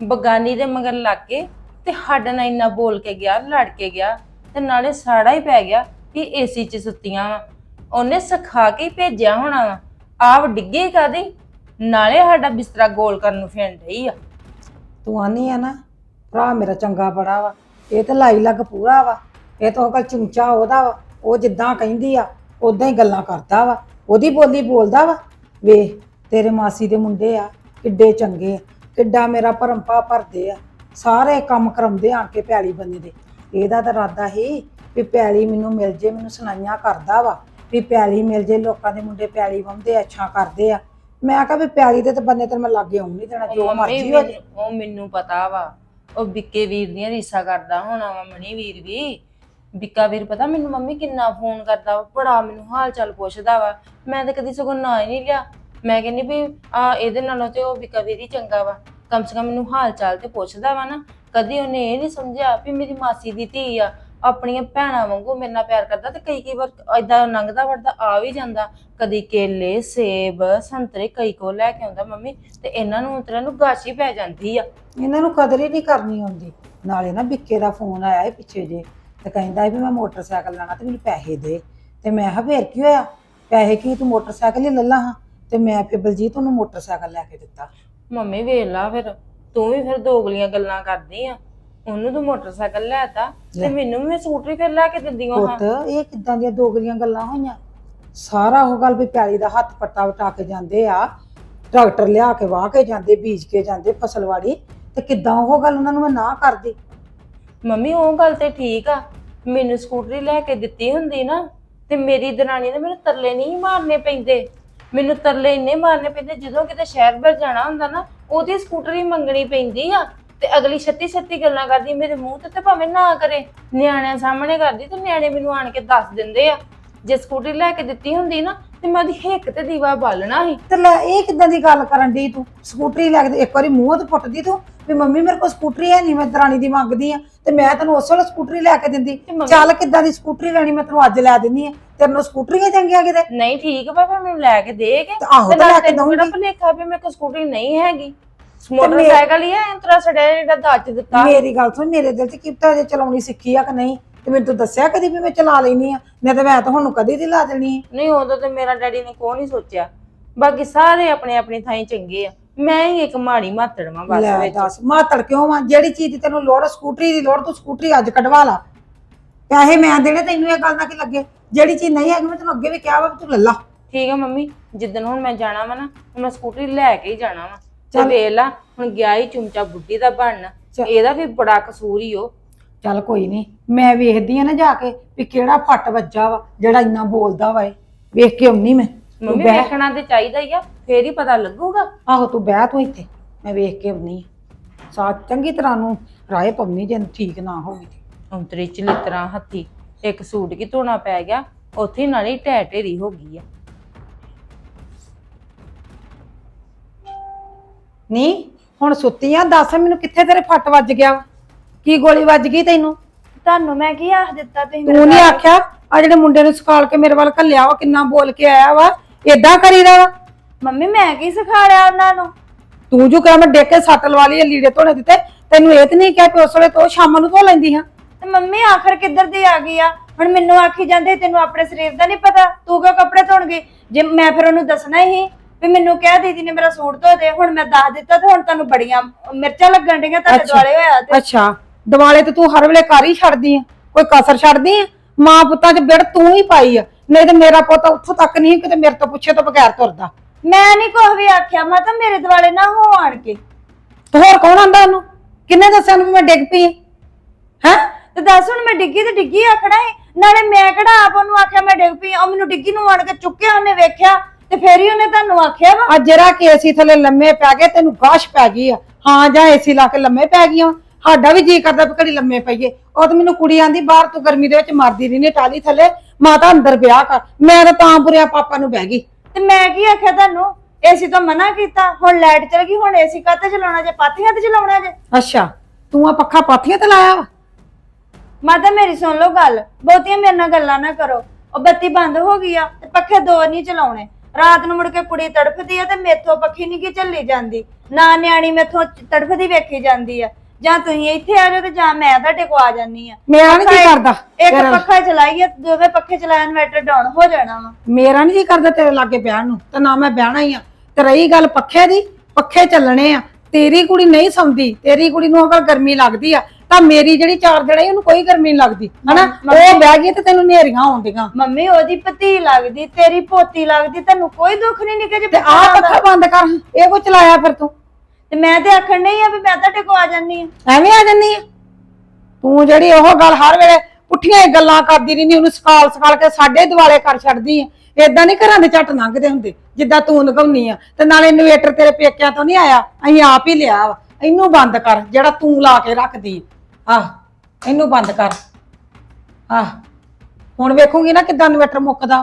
D: ਬਗਾਨੀ ਦੇ ਮਗਰ ਲੱਗ ਕੇ ਤੇ ਸਾਡੇ ਨਾਲ ਇੰਨਾ ਬੋਲ ਕੇ ਗਿਆ ਲੜ ਕੇ ਗਿਆ ਤੇ ਨਾਲੇ ਸਾੜਾ ਹੀ ਪੈ ਗਿਆ। ਕਿ ਏਸੀ 'ਚ ਸੁੱਤੀਆਂ ਵਾ। ਉਹਨੇ ਸਿਖਾ ਕੇ ਹੀ ਭੇਜਿਆ ਹੋਣਾ ਵਾ। ਆਪ ਡਿੱਗੇ ਕਾਦੇ ਨਾਲੇ ਸਾਡਾ ਬਿਸਤਰਾ ਗੋਲ ਕਰਨ ਨੂੰ ਫੇਣ ਰਹੀ ਆ।
C: ਤੂੰ ਆਨੀ ਆ ਨਾ, ਭਰਾ ਮੇਰਾ ਚੰਗਾ ਬੜਾ ਵਾ। ਇਹ ਤੇ ਲਾਈ ਲੱਗ ਪੂਰਾ ਵਾ। ਇਹ ਤਾਂ ਉਹ ਕਲ ਚੁੰਚਾ ਉਹਦਾ ਵਾ। ਉਹ ਜਿੱਦਾਂ ਕਹਿੰਦੀ ਆ ਉਦਾਂ ਹੀ ਗੱਲਾਂ ਕਰਦਾ ਵਾ। ਉਹਦੀ ਬੋਲੀ ਬੋਲਦਾ ਵਾ। ਵੇ ਤੇਰੇ ਮਾਸੀ ਦੇ ਮੁੰਡੇ ਆ, ਕਿੱਡੇ ਚੰਗੇ ਆ। ਕਿੱਡਾ ਮੇਰਾ ਭਰਮਪਾ ਭਰਦੇ ਆ। ਸਾਰੇ ਕੰਮ ਕਰਾਉਂਦੇ ਆਣ ਕੇ ਪਿਆਲੀ ਬੰਦੇ ਦੇ। ਇਹਦਾ ਤਾਂ ਇਰਾਦਾ ਹੀ ਵੀ ਪੈਲੀ ਮੈਨੂੰ ਮਿਲ ਜੇ ਮੈਨੂੰ ਸੁਣਾਈਆਂ ਕਰਦਾ ਵਾ ਵੀ ਪੈਲੀ ਮਿਲ ਜੇ ਲੋਕਾਂ ਦੇ ਮੁੰਡੇ ਪੈਲੀ ਵਾਉਂਦੇ ਅੱਛਾ ਕਰਦੇ ਆ। ਮੈਂ ਕਿਹਾ ਵੀ ਪੈਲੀ ਦੇ ਤੇ ਬੰਦੇ ਤੇ ਮੈਂ ਲਾਗੇ ਆਉਂ ਨਹੀਂ ਦੇਣਾ ਜੋ ਮਰਜ਼ੀ ਹੋ ਜੇ।
D: ਉਹ ਮੈਨੂੰ ਪਤਾ ਵਾ ਉਹ ਬਿੱਕੇ ਵੀਰ ਦੀਆਂ ਰੀਸਾਂ ਕਰਦਾ ਹੋਣਾ ਵਾ ਮਣੀ ਵੀਰ ਵੀ। ਬਿੱਕਾ ਵੀਰ ਪਤਾ ਮੈਨੂੰ ਮੰਮੀ ਕਿੰਨਾ ਫੋਨ ਕਰਦਾ ਵਾ ਬੜਾ ਮੈਨੂੰ ਹਾਲ ਚਾਲ ਪੁੱਛਦਾ ਵਾ। ਮੈਂ ਤਾਂ ਕਦੀ ਸਗੋਂ ਨਾ ਹੀ ਨਹੀਂ ਲਿਆ। ਮੈਂ ਕਹਿੰਦੀ ਵੀ ਆ ਇਹਦੇ ਨਾਲੋਂ ਤੇ ਉਹ ਬਿੱਕਾ ਵੀਰ ਹੀ ਚੰਗਾ ਵਾ। ਕਮ ਸੇ ਕਮ ਮੈਨੂੰ ਹਾਲ ਚਾਲ ਤੇ ਪੁੱਛਦਾ ਵਾ ਨਾ। ਕਦੀ ਉਹਨੇ ਇਹ ਨਹੀਂ ਸਮਝਿਆ ਵੀ ਮੇਰੀ ਮਾਸੀ ਦੀ ਧੀ ਆ ਆਪਣੀਆਂ ਭੈਣਾਂ ਵਾਂਗੂ ਮੇਰੇ ਨਾਲ ਪਿਆਰ ਕਰਦਾ ਤੇ ਕਈ ਕਈ ਵਾਰ ਏਦਾਂ ਲੰਘਦਾ ਵੜਦਾ ਆ ਵੀ ਜਾਂਦਾ। ਕਦੀ ਕੇਲੇ ਸੇਬ ਸੰਤਰੇ ਕਈ ਕੋ ਲੈ ਕੇ ਆਉਂਦਾ ਮੰਮੀ ਤੇ ਇਹਨਾਂ ਨੂੰ ਉਤਰਾਂ ਨੂੰ ਗਾਸ਼ੀ ਪੈ ਜਾਂਦੀ ਆ।
C: ਇਹਨਾਂ ਨੂੰ ਕਦਰ ਹੀ ਨਹੀਂ ਕਰਨੀ ਆਉਂਦੀ। ਨਾਲੇ ਨਾ ਵਿੱਕੇ ਦਾ ਫੋਨ ਆਇਆ ਸੀ ਪਿੱਛੇ ਜੇ ਤੇ ਕਹਿੰਦਾ ਵੀ ਮੈਂ ਮੋਟਰਸਾਈਕਲ ਲੈਣਾ ਤੇ ਮੈਨੂੰ ਪੈਸੇ ਦੇ। ਤੇ ਮੈਂ ਕਿਹਾ ਫੇਰ ਕੀ ਹੋਇਆ? ਪੈਸੇ ਕੀ? ਤੂੰ ਮੋਟਰਸਾਈਕਲ ਹੀ ਲੈ ਲਾ ਹਾਂ। ਤੇ ਮੈਂ ਫਿਰ ਬਲਜੀਤ ਉਹਨੂੰ ਮੋਟਰਸਾਈਕਲ ਲੈ ਕੇ ਦਿੱਤਾ।
D: ਮੰਮੀ ਵੇਖ ਲਾ ਫਿਰ ਤੂੰ ਵੀ ਫਿਰ ਦੋਗਲੀਆਂ ਗੱਲਾਂ ਕਰਦੀ ਆ। ਉਹਨੂੰ ਤੂੰ ਮੋਟਰਸਾਈਕਲ ਲੈਤਾ ਤੇ। ਮੈਨੂੰ ਵੀ ਸਕੂਟਰੀ ਫਿਰ ਲੈ ਕੇ ਦਿੰਦੀ ਹਾਂ।
C: ਪੁੱਤ ਇਹ ਕਿੱਦਾਂ ਦੀਆਂ ਦੋਗਰੀਆਂ ਗੱਲਾਂ ਹੋਈਆਂ? ਸਾਰਾ ਉਹ ਗੱਲ ਵੀ ਪੈਲੀ ਦਾ ਹੱਥ ਪੱਟਾ ਵਟਾ ਕੇ ਜਾਂਦੇ ਆ। ਟਰੈਕਟਰ ਲਿਆ ਕੇ ਵਾਹ ਕੇ ਜਾਂਦੇ ਬੀਜ ਕੇ ਜਾਂਦੇ ਫਸਲਵਾੜੀ ਤੇ ਕਿੱਦਾਂ ਉਹ ਗੱਲ ਉਹਨਾਂ ਨੂੰ ਮੈਂ ਨਾ ਕਰਦੀ?
D: ਮੰਮੀ ਉਹ ਗੱਲ ਤੇ ਠੀਕ ਆ। ਮੈਨੂੰ ਸਕੂਟਰੀ ਲੈ ਕੇ ਦਿੱਤੀ ਹੁੰਦੀ ਨਾ ਤੇ ਮੇਰੀ ਦਰਾਣੀ ਨੇ ਮੈਨੂੰ ਤਰਲੇ ਨਹੀਂ ਮਾਰਨੇ ਪੈਂਦੇ। ਮੈਨੂੰ ਤਰਲੇ ਇੰਨੇ ਮਾਰਨੇ ਪੈਂਦੇ ਜਦੋਂ ਕਿਤੇ ਸ਼ਹਿਰ ਬਾਹਰ ਜਾਣਾ ਹੁੰਦਾ ਨਾ ਉਹਦੀ ਸਕੂਟਰੀ ਮੰਗਣੀ ਪੈਂਦੀ ਆ। ਤੇ ਅਗਲੀ ਛੱਤੀ ਛੱਤੀ ਗੱਲਾਂ ਕਰਦੀ ਮੇਰੇ ਮੂੰਹ ਤੇ ਤੇ ਭਾਵੇਂ ਨਾ ਕਰੇ ਨਿਆਣਿਆਂ ਸਾਹਮਣੇ ਕਰਦੀ ਤੇ ਨਿਆਣੇ ਮੈਨੂੰ ਆਣ ਕੇ ਦੱਸ ਦਿੰਦੇ ਆ। ਜੇ ਸਕੂਟਰੀ ਲੈ ਕੇ ਦਿੱਤੀ ਹੁੰਦੀ ਨਾ ਤੇ ਮੈਂ ਉਹਦੀ ਹਿੱਕ ਤੇ ਦੀਵਾ ਬਾਲਣਾ ਸੀ।
C: ਤੇ ਲੈ ਇਹ ਕਿੱਦਾਂ ਦੀ ਗੱਲ ਕਰਨ ਦੀ ਤੂੰ? ਸਕੂਟਰੀ ਲੈ ਕੇ ਇੱਕ ਵਾਰੀ ਮੂੰਹ ਤੇ ਪੁੱਟਦੀ ਤੂੰ ਵੀ ਮੰਮੀ ਮੇਰੇ ਕੋਲ ਸਕੂਟਰੀ ਹੈ ਨਹੀਂ ਮੈਂ ਦਰਾਣੀ ਦੀ ਮੰਗਦੀ ਆ। ਤੇ ਮੈਂ ਤੈਨੂੰ ਉਸ ਵੇਲੇ ਸਕੂਟਰੀ ਲੈ ਕੇ ਦਿੰਦੀ।
D: ਮੰਮੀ-
C: ਚੱਲ ਕਿੱਦਾਂ ਦੀ ਸਕੂਟਰੀ ਲੈਣੀ ਮੈਂ ਤੈਨੂੰ ਅੱਜ ਲੈ ਦਿੰਦੀ ਆ। ਤੇਰੇ ਨੂੰ ਸਕੂਟਰੀਆਂ ਚੰਗੀਆਂ ਕਿਤੇ?
D: ਨਹੀਂ ਠੀਕ ਵਾ ਫਿਰ ਮੈਨੂੰ ਲੈ ਕੇ ਦੇ ਕੇ।
C: ਤੇ ਆਹੋ ਤੇ ਲੈ ਕੇ
D: ਤੈਨੂੰ ਕਿਹੜਾ
C: ਦਊਂਗੀ।
D: ਭੁਲੇਖਾ ਵੀ ਮੇਰੇ ਕੋਲ ਸਕੂਟਰੀ ਨਹੀਂ ਹੈਗੀ। ਮੋਟਰਸਾਈਕਲ ਹੀ ਹੈ ਇੰਤਰਾ ਸੜਿਆ ਜਿਹੜਾ ਦਾਚ ਦਿੱਤਾ।
C: ਮੇਰੀ ਗੱਲ ਸੁਣ ਮੇਰੇ ਦਿਲ 'ਚ ਕੀ ਪਤਾ ਜੇ ਚਲਾਉਣੀ ਸਿੱਖੀ ਆ ਕਿ ਨਹੀਂ? ਤੇ ਮੈਨੂੰ ਤੂੰ ਦੱਸਿਆ ਕਦੀ ਵੀ ਮੈਂ ਚਲਾ ਲੈਣੀ ਆ। ਨਹੀਂ ਤੇ ਮੈਂ ਤਾਂ ਹੁਣ ਕਦੀ ਦੀ ਲਾ ਦੇਣੀ ਆ।
D: ਨਹੀਂ ਉਦੋਂ ਤੇ ਮੇਰਾ ਡੈਡੀ ਨੇ ਕੋਈ ਨਹੀਂ ਸੋਚਿਆ। ਬਾਕੀ ਸਾਰੇ ਆਪਣੇ ਆਪਣੀ ਥਾਈਂ ਚੰਗੇ ਆ। ਮੈਂ ਹੀ ਇੱਕ ਮਾੜੀ ਮਾਤੜ ਵਾਂ ਬਸ
C: ਲੈ
D: ਵਿੱਚ।
C: ਦੱਸ ਮਾਤੜ ਕਿਉਂ ਆ ਜਿਹੜੀ ਚੀਜ਼ ਦੀ ਤੈਨੂੰ ਲੋੜ ਆ, ਸਕੂਟਰੀ ਦੀ ਲੋੜ ਤੂੰ ਸਕੂਟਰੀ ਅੱਜ ਕਢਵਾ ਲਾ। ਪੈਸੇ ਮੈਂ ਦੇਣੇ ਤੈਨੂੰ ਇਹ ਗੱਲ ਦਾ ਕੀ ਲੱਗੇ? ਜਿਹੜੀ ਚੀਜ਼ ਨਹੀਂ ਹੈਗੀ ਮੈਂ ਤੈਨੂੰ ਅੱਗੇ ਵੀ ਕਿਹਾ ਵਾ ਵੀ ਤੂੰ ਲੈ ਲਾ।
D: ਠੀਕ ਹੈ ਮੰਮੀ ਜਿੱਦਣ ਹੁਣ ਮੈਂ ਜਾਣਾ ਵਾ ਨਾ ਹੁਣ ਮੈਂ ਸਕੂਟਰੀ ਲੈ ਕੇ ਹੀ ਜਾਣਾ ਵਾ। ਤੇ
C: ਚੱਲ।
D: ਵੇਖ ਲਾ ਹੁਣ ਗਿਆ ਹੀ ਚੁੰਮਚਾ ਬੁੱਢੀ ਦਾ ਬਣਨ। ਇਹਦਾ ਵੀ ਬੜਾ ਕਸੂਰ ਹੀ ਉਹ
C: ਚੱਲ ਕੋਈ ਨਹੀਂ ਮੈਂ ਵੇਖਦੀ ਆ ਨਾ ਜਾ ਕੇ ਵੀ ਕਿਹੜਾ ਫੱਟ ਵੱਜਾ ਵਾ ਜਿਹੜਾ ਇੰਨਾ ਬੋਲਦਾ ਵਾ ਇਹ। ਵੇਖ ਕੇ ਆਉਣੀ ਮੈਂ। ਤੂੰ
D: ਮੰਮੀ
C: ਬਹਿ।
D: ਵੇਖਣਾ ਤੇ ਚਾਹੀਦਾ ਹੀ ਆ ਫੇਰ ਹੀ ਪਤਾ ਲੱਗੂਗਾ।
C: ਆਹੋ ਤੂੰ ਬਹਿ ਤੂੰ ਇੱਥੇ ਮੈਂ ਵੇਖ ਕੇ ਆਉਣੀ ਸਾ ਚੰਗੀ ਤਰ੍ਹਾਂ ਨੂੰ ਰਾਏ ਪਾਉਣੀ ਜੇ ਠੀਕ ਨਾ ਹੋਵੇ। ਤੇ।
D: ਅੰਤਰੀ ਚ ਲਿਤਰਾ ਹੱਥੀ ਇੱਕ ਸੂਟ ਕੀ ਧੋਣਾ ਪੈ ਗਿਆ ਉੱਥੇ ਨਾਲੇ ਢਹਿ ਢੇਰੀ ਹੋ ਗਈ ਆ।
C: ਨਹੀਂ ਹੁਣ ਸੁੱਤੀ ਆ ਦੱਸ ਮੈਨੂੰ ਕਿੱਥੇ ਤੇਰੇ ਫੱਟ ਵੱਜ ਗਿਆ? ਕੀ ਗੋਲੀ ਵੱਜ ਗਈ ਤੈਨੂੰ?
B: ਤੁਹਾਨੂੰ ਮੈਂ ਕੀ ਆਖ ਦਿੱਤਾ ਤੁਸੀਂ
C: ਤੂੰ ਨਹੀਂ ਆਖਿਆ? ਆ ਜਿਹੜੇ ਮੁੰਡੇ ਨੂੰ ਸਕਾਲ ਕੇ ਮੇਰੇ ਵੱਲ ਘੱਲਿਆ ਵਾ ਕਿੰਨਾ ਬੋਲ ਕੇ ਆਇਆ ਵਾ ਏਦਾਂ ਕਰੀਦਾ ਵਾ?
B: ਮੰਮੀ ਮੈਂ ਕੀ ਸਿਖਾ ਲਿਆ ਉਹਨਾਂ ਨੂੰ?
C: ਤੂੰ ਜੋ ਕਹਿ ਮੈਂ ਡੇਕ ਕੇ ਸੱਟ ਲਵਾ ਲਈ ਆ, ਲੀੜੇ ਧੋਣੇ ਦਿੱਤੇ। ਤੈਨੂੰ ਇਹ ਤੇ ਨਹੀਂ ਕਿਹਾ ਕਿ ਉਸ ਵੇਲੇ ਤੋਂ ਸ਼ਾਮ ਨੂੰ ਧੋ ਲੈਂਦੀ ਹਾਂ?
B: ਤੇ ਮੰਮੀ ਆਖਰ ਕਿੱਧਰ ਦੀ ਆ ਗਈ ਆ? ਹੁਣ ਮੈਨੂੰ ਆਖੀ ਜਾਂਦੇ ਤੈਨੂੰ ਆਪਣੇ ਸਰੀਰ ਦਾ ਨਹੀਂ ਪਤਾ? ਤੂੰ ਕਿਉਂ ਕੱਪੜੇ ਧੋਣ ਗਈ? ਜੇ ਮੈਂ ਫਿਰ ਉਹਨੂੰ ਦੱਸਣਾ ਹੀ ਵੀ ਮੈਨੂੰ ਕਿਹਾ ਦੀਦੀ ਨੇ ਮੇਰਾ ਸੂਟ ਧੋ ਦੇ ਹੁਣ ਮੈਂ ਦੱਸ ਦਿੱਤਾ ਤੇ ਹੁਣ ਤੁਹਾਨੂੰ ਬੜੀਆਂ ਮਿਰਚਾਂ ਲੱਗਣ ਡੀਆਂ ਤੁਹਾਡੇ
C: ਅੱਛਾ।
B: ਦੁਆਲੇ ਹੋਇਆ ਤੇ।
C: ਅੱਛਾ ਦਿਵਾਲੇ ਤੇ ਤੂੰ ਹਰ ਵੇਲੇ ਕਰ ਹੀ ਛੱਡਦੀ ਆ ਕੋਈ ਕਸਰ ਛੱਡਦੀ ਆ? ਮਾਂ ਪੁੱਤਾਂ 'ਚ ਬਿੜ ਤੂੰ ਹੀ ਪਾਈ ਆ ਨਹੀਂ ਤੇ ਮੇਰਾ ਪੁੱਤ ਉੱਥੋਂ ਤੱਕ ਨਹੀਂ ਕਿਤੇ ਮੇਰੇ ਤੋਂ ਪੁੱਛੇ ਤੋਂ ਬਗੈਰ ਤੁਰਦਾ।
B: ਮੈਂ ਨਹੀਂ ਕੁਛ ਵੀ ਆਖਿਆ ਮੈਂ ਤਾਂ ਮੇਰੇ ਦੁਆਲੇ ਨਾ ਹੋ ਆਣ ਕੇ।
C: ਤੇ ਹੋਰ ਕੌਣ ਆਂਦਾ ਉਹਨੂੰ? ਕਿੰਨੇ ਦੱਸਿਆ ਉਹਨੂੰ ਵੀ ਮੈਂ ਡਿੱਗ ਪਈ ਹੈ?
B: ਤੇ ਦੱਸ ਹੁਣ ਮੈਂ ਡਿੱਗੀ ਤੇ ਡਿੱਗੀ ਆਖਣਾ ਹੈ ਨਾਲੇ ਮੈਂ ਕਿਹੜਾ ਆਪ ਉਹਨੂੰ ਆਖਿਆ ਮੈਂ ਡਿੱਗ ਪਈ ਉਹ ਮੈਨੂੰ ਡਿੱਗੀ ਨੂੰ ਆਣ ਕੇ ਚੁੱਕਿਆ ਉਹਨੇ ਵੇਖਿਆ। ਤੇ ਫੇਰ ਹੀ ਉਹਨੇ ਤੁਹਾਨੂੰ ਆਖਿਆ ਵਾ?
C: ਅੱਜ ਜਰਾ ਕਿ ਏਸੀ ਥੱਲੇ ਲੰਮੇ ਪੈ ਗਏ ਤੈਨੂੰ ਗਾਸ਼ ਪੈ ਗਈ ਆ। ਹਾਂ ਜਾਂ ਏਸੀ ਲਾ ਕੇ ਲੰਮੇ ਪੈ ਗਈਆਂ। ਸਾਡਾ ਵੀ ਜੀ ਕਰਦਾ ਵੀ ਘੜੀ ਲੰਮੇ ਪਈਏ। ਉਹ ਤਾਂ ਮੈਨੂੰ ਕੁੜੀ ਆਂਦੀ ਬਾਹਰ ਤੂੰ ਗਰਮੀ ਦੇ ਵਿੱਚ ਮਰਦੀ ਰਹੀ ਨੇ ਟਾਲੀ ਥੱਲੇ। ਮਾਤਾ ਅੰਦਰ ਵਿਆਹ ਕਰ। ਮੈਂ ਤਾਂ ਤਾਂ ਬੁਰਿਆ ਪਾਪਾ ਨੂੰ ਬਹਿ ਗਈ।
B: ਤੇ ਮੈਂ ਕੀ ਆਖਿਆ ਤੁਹਾਨੂੰ? ਏਸੀ ਤੋਂ ਮਨਾ ਕੀਤਾ? ਹੁਣ ਲਾਈਟ ਚਲ ਗਈ ਹੁਣ ਏਸੀ ਕਾਤੇ ਚਲਾਉਣਾ ਜੇ? ਪਾਥੀਆਂ ਤੇ ਚਲਾਉਣਾ ਜੇ?
C: ਅੱਛਾ ਤੂੰ ਆ ਪੱਖਾ ਪਾਥੀਆਂ ਤੇ ਲਾਇਆ ਵਾ?
B: ਮਾਤਾ ਮੇਰੀ ਸੁਣ ਲਓ ਗੱਲ। ਬਹੁਤੀਆਂ ਮੇਰੇ ਨਾਲ ਗੱਲਾਂ ਨਾ ਕਰੋ। ਉਹ ਬੱਤੀ ਬੰਦ ਹੋ ਗਈ ਆ ਤੇ ਪੱਖੇ ਦੋ ਨਹੀਂ ਚਲਾਉਣੇ। ਰਾਤ ਨੂੰ ਮੁੜ ਕੇ ਕੁੜੀ ਤੜਫਦੀ ਆ ਤੇ ਮੇਥੋਂ ਪੱਖੀ ਨਹੀਂ ਕੀ ਝੱਲੀ ਜਾਂਦੀ। ਨਾ ਨਿਆਣੀ ਮੇਥੋਂ ਤੜਫਦੀ ਵੇਖੀ ਜਾਂਦੀ ਆ। ਜਾਂ ਤੁਸੀਂ ਇੱਥੇ ਆ ਜਾਓ ਤੇ ਜਾਂ ਮੈਂ ਤੁਹਾਡੇ ਕੋ ਆ ਜਾਨੀ ਆ।
C: ਮੇਰਾ ਨਹੀਂ ਜੀ ਕਰਦਾ
B: ਇੱਕ
C: ਤੇਰਾ-
B: ਪੱਖਾ ਚਲਾਈਏ ਦੋਵੇਂ ਪੱਖੇ ਚਲਾਇਆ ਇਨਵਰਟਰ ਡਾਊਨ ਹੋ ਜਾਣਾ ਵਾ।
C: ਮੇਰਾ ਨਹੀਂ ਜੀ ਕਰਦਾ ਤੇਰੇ ਲਾਗੇ ਬਹਿਣ ਨੂੰ ਤੇ ਨਾ ਮੈਂ ਬਹਿਣਾ ਹੀ ਆ। ਤੇ ਰਹੀ ਗੱਲ ਪੱਖੇ ਦੀ ਪੱਖੇ ਚੱਲਣੇ ਆ। ਤੇਰੀ ਕੁੜੀ ਨਹੀਂ ਸੌਂਦੀ ਤੇਰੀ ਕੁੜੀ ਨੂੰ ਅਗਰ ਗਰਮੀ ਲੱਗਦੀ ਆ ਤਾਂ ਮੇਰੀ ਜਿਹੜੀ ਚਾਰ ਜਣੇ ਉਹਨੂੰ ਕੋਈ ਗਰਮੀ ਨਹੀਂ ਲੱਗਦੀ ਹਨਾ? ਉਹ ਬਹਿ ਗਈ ਤੇ ਤੈਨੂੰ ਨੇਰੀਆਂ ਆਉਂਦੀਆਂ
B: ਮੰਮੀ ਉਹਦੀ ਪਤੀ ਲੱਗਦੀ ਤੇਰੀ ਪੋਤੀ ਲੱਗਦੀ ਤੈਨੂੰ ਕੋਈ ਦੁੱਖ ਨਹੀਂ ਨਿਕਲ ਜੇ
C: ਤੇ ਆਹ। ਪੱਖਾ ਬੰਦ ਕਰ ਇਹ ਕੋ ਚਲਾਇਆ ਫਿਰ ਤੂੰ?
B: ਤੇ ਮੈਂ ਤੇ ਆਖਣ ਨਹੀਂ ਆ ਵੀ ਮੈਂ ਤੁਹਾਡੇ ਕੋ ਆ ਜਾਨੀ ਆ।
C: ਐਵੇਂ ਆ ਜੰਨੀ ਆ? ਤੂੰ ਜਿਹੜੀ ਉਹ ਗੱਲ ਹਰ ਵੇਲੇ ਪੁੱਠੀਆਂ ਗੱਲਾਂ ਕਰਦੀ ਰਹਿੰਦੀ ਉਹਨੂੰ ਸਕਾਲ ਸਕਾਲ ਕੇ ਸਾਡੇ ਦਿਵਾਲੇ ਕਰ ਛੱਡਦੀ ਆ। ਏਦਾਂ ਨਹੀਂ ਘਰਾਂ ਦੇ ਝੱਟ ਲੰਘਦੇ ਹੁੰਦੇ ਜਿੱਦਾਂ ਤੂੰ ਨਗਾਉਣੀ ਆ। ਤੇ ਨਾਲੇ ਇਨਵੇਟਰ ਤੇਰੇ ਪੇਕਿਆਂ ਤੋਂ ਨਹੀਂ ਆਇਆ ਅਸੀਂ ਆਪ ਹੀ ਲਿਆ ਵਾ। ਇਹਨੂੰ ਬੰਦ ਕਰ ਜਿਹੜਾ ਤੂੰ ਲਾ ਕੇ ਰੱਖਦੀ ਆਹ, ਇਹਨੂੰ ਬੰਦ ਕਰ। ਆਹ, ਹੁਣ ਵੇਖੂਗੀ ਨਾ ਕਿੱਦਾਂ ਇਨਵੇਟਰ ਮੁੱਕਦਾ।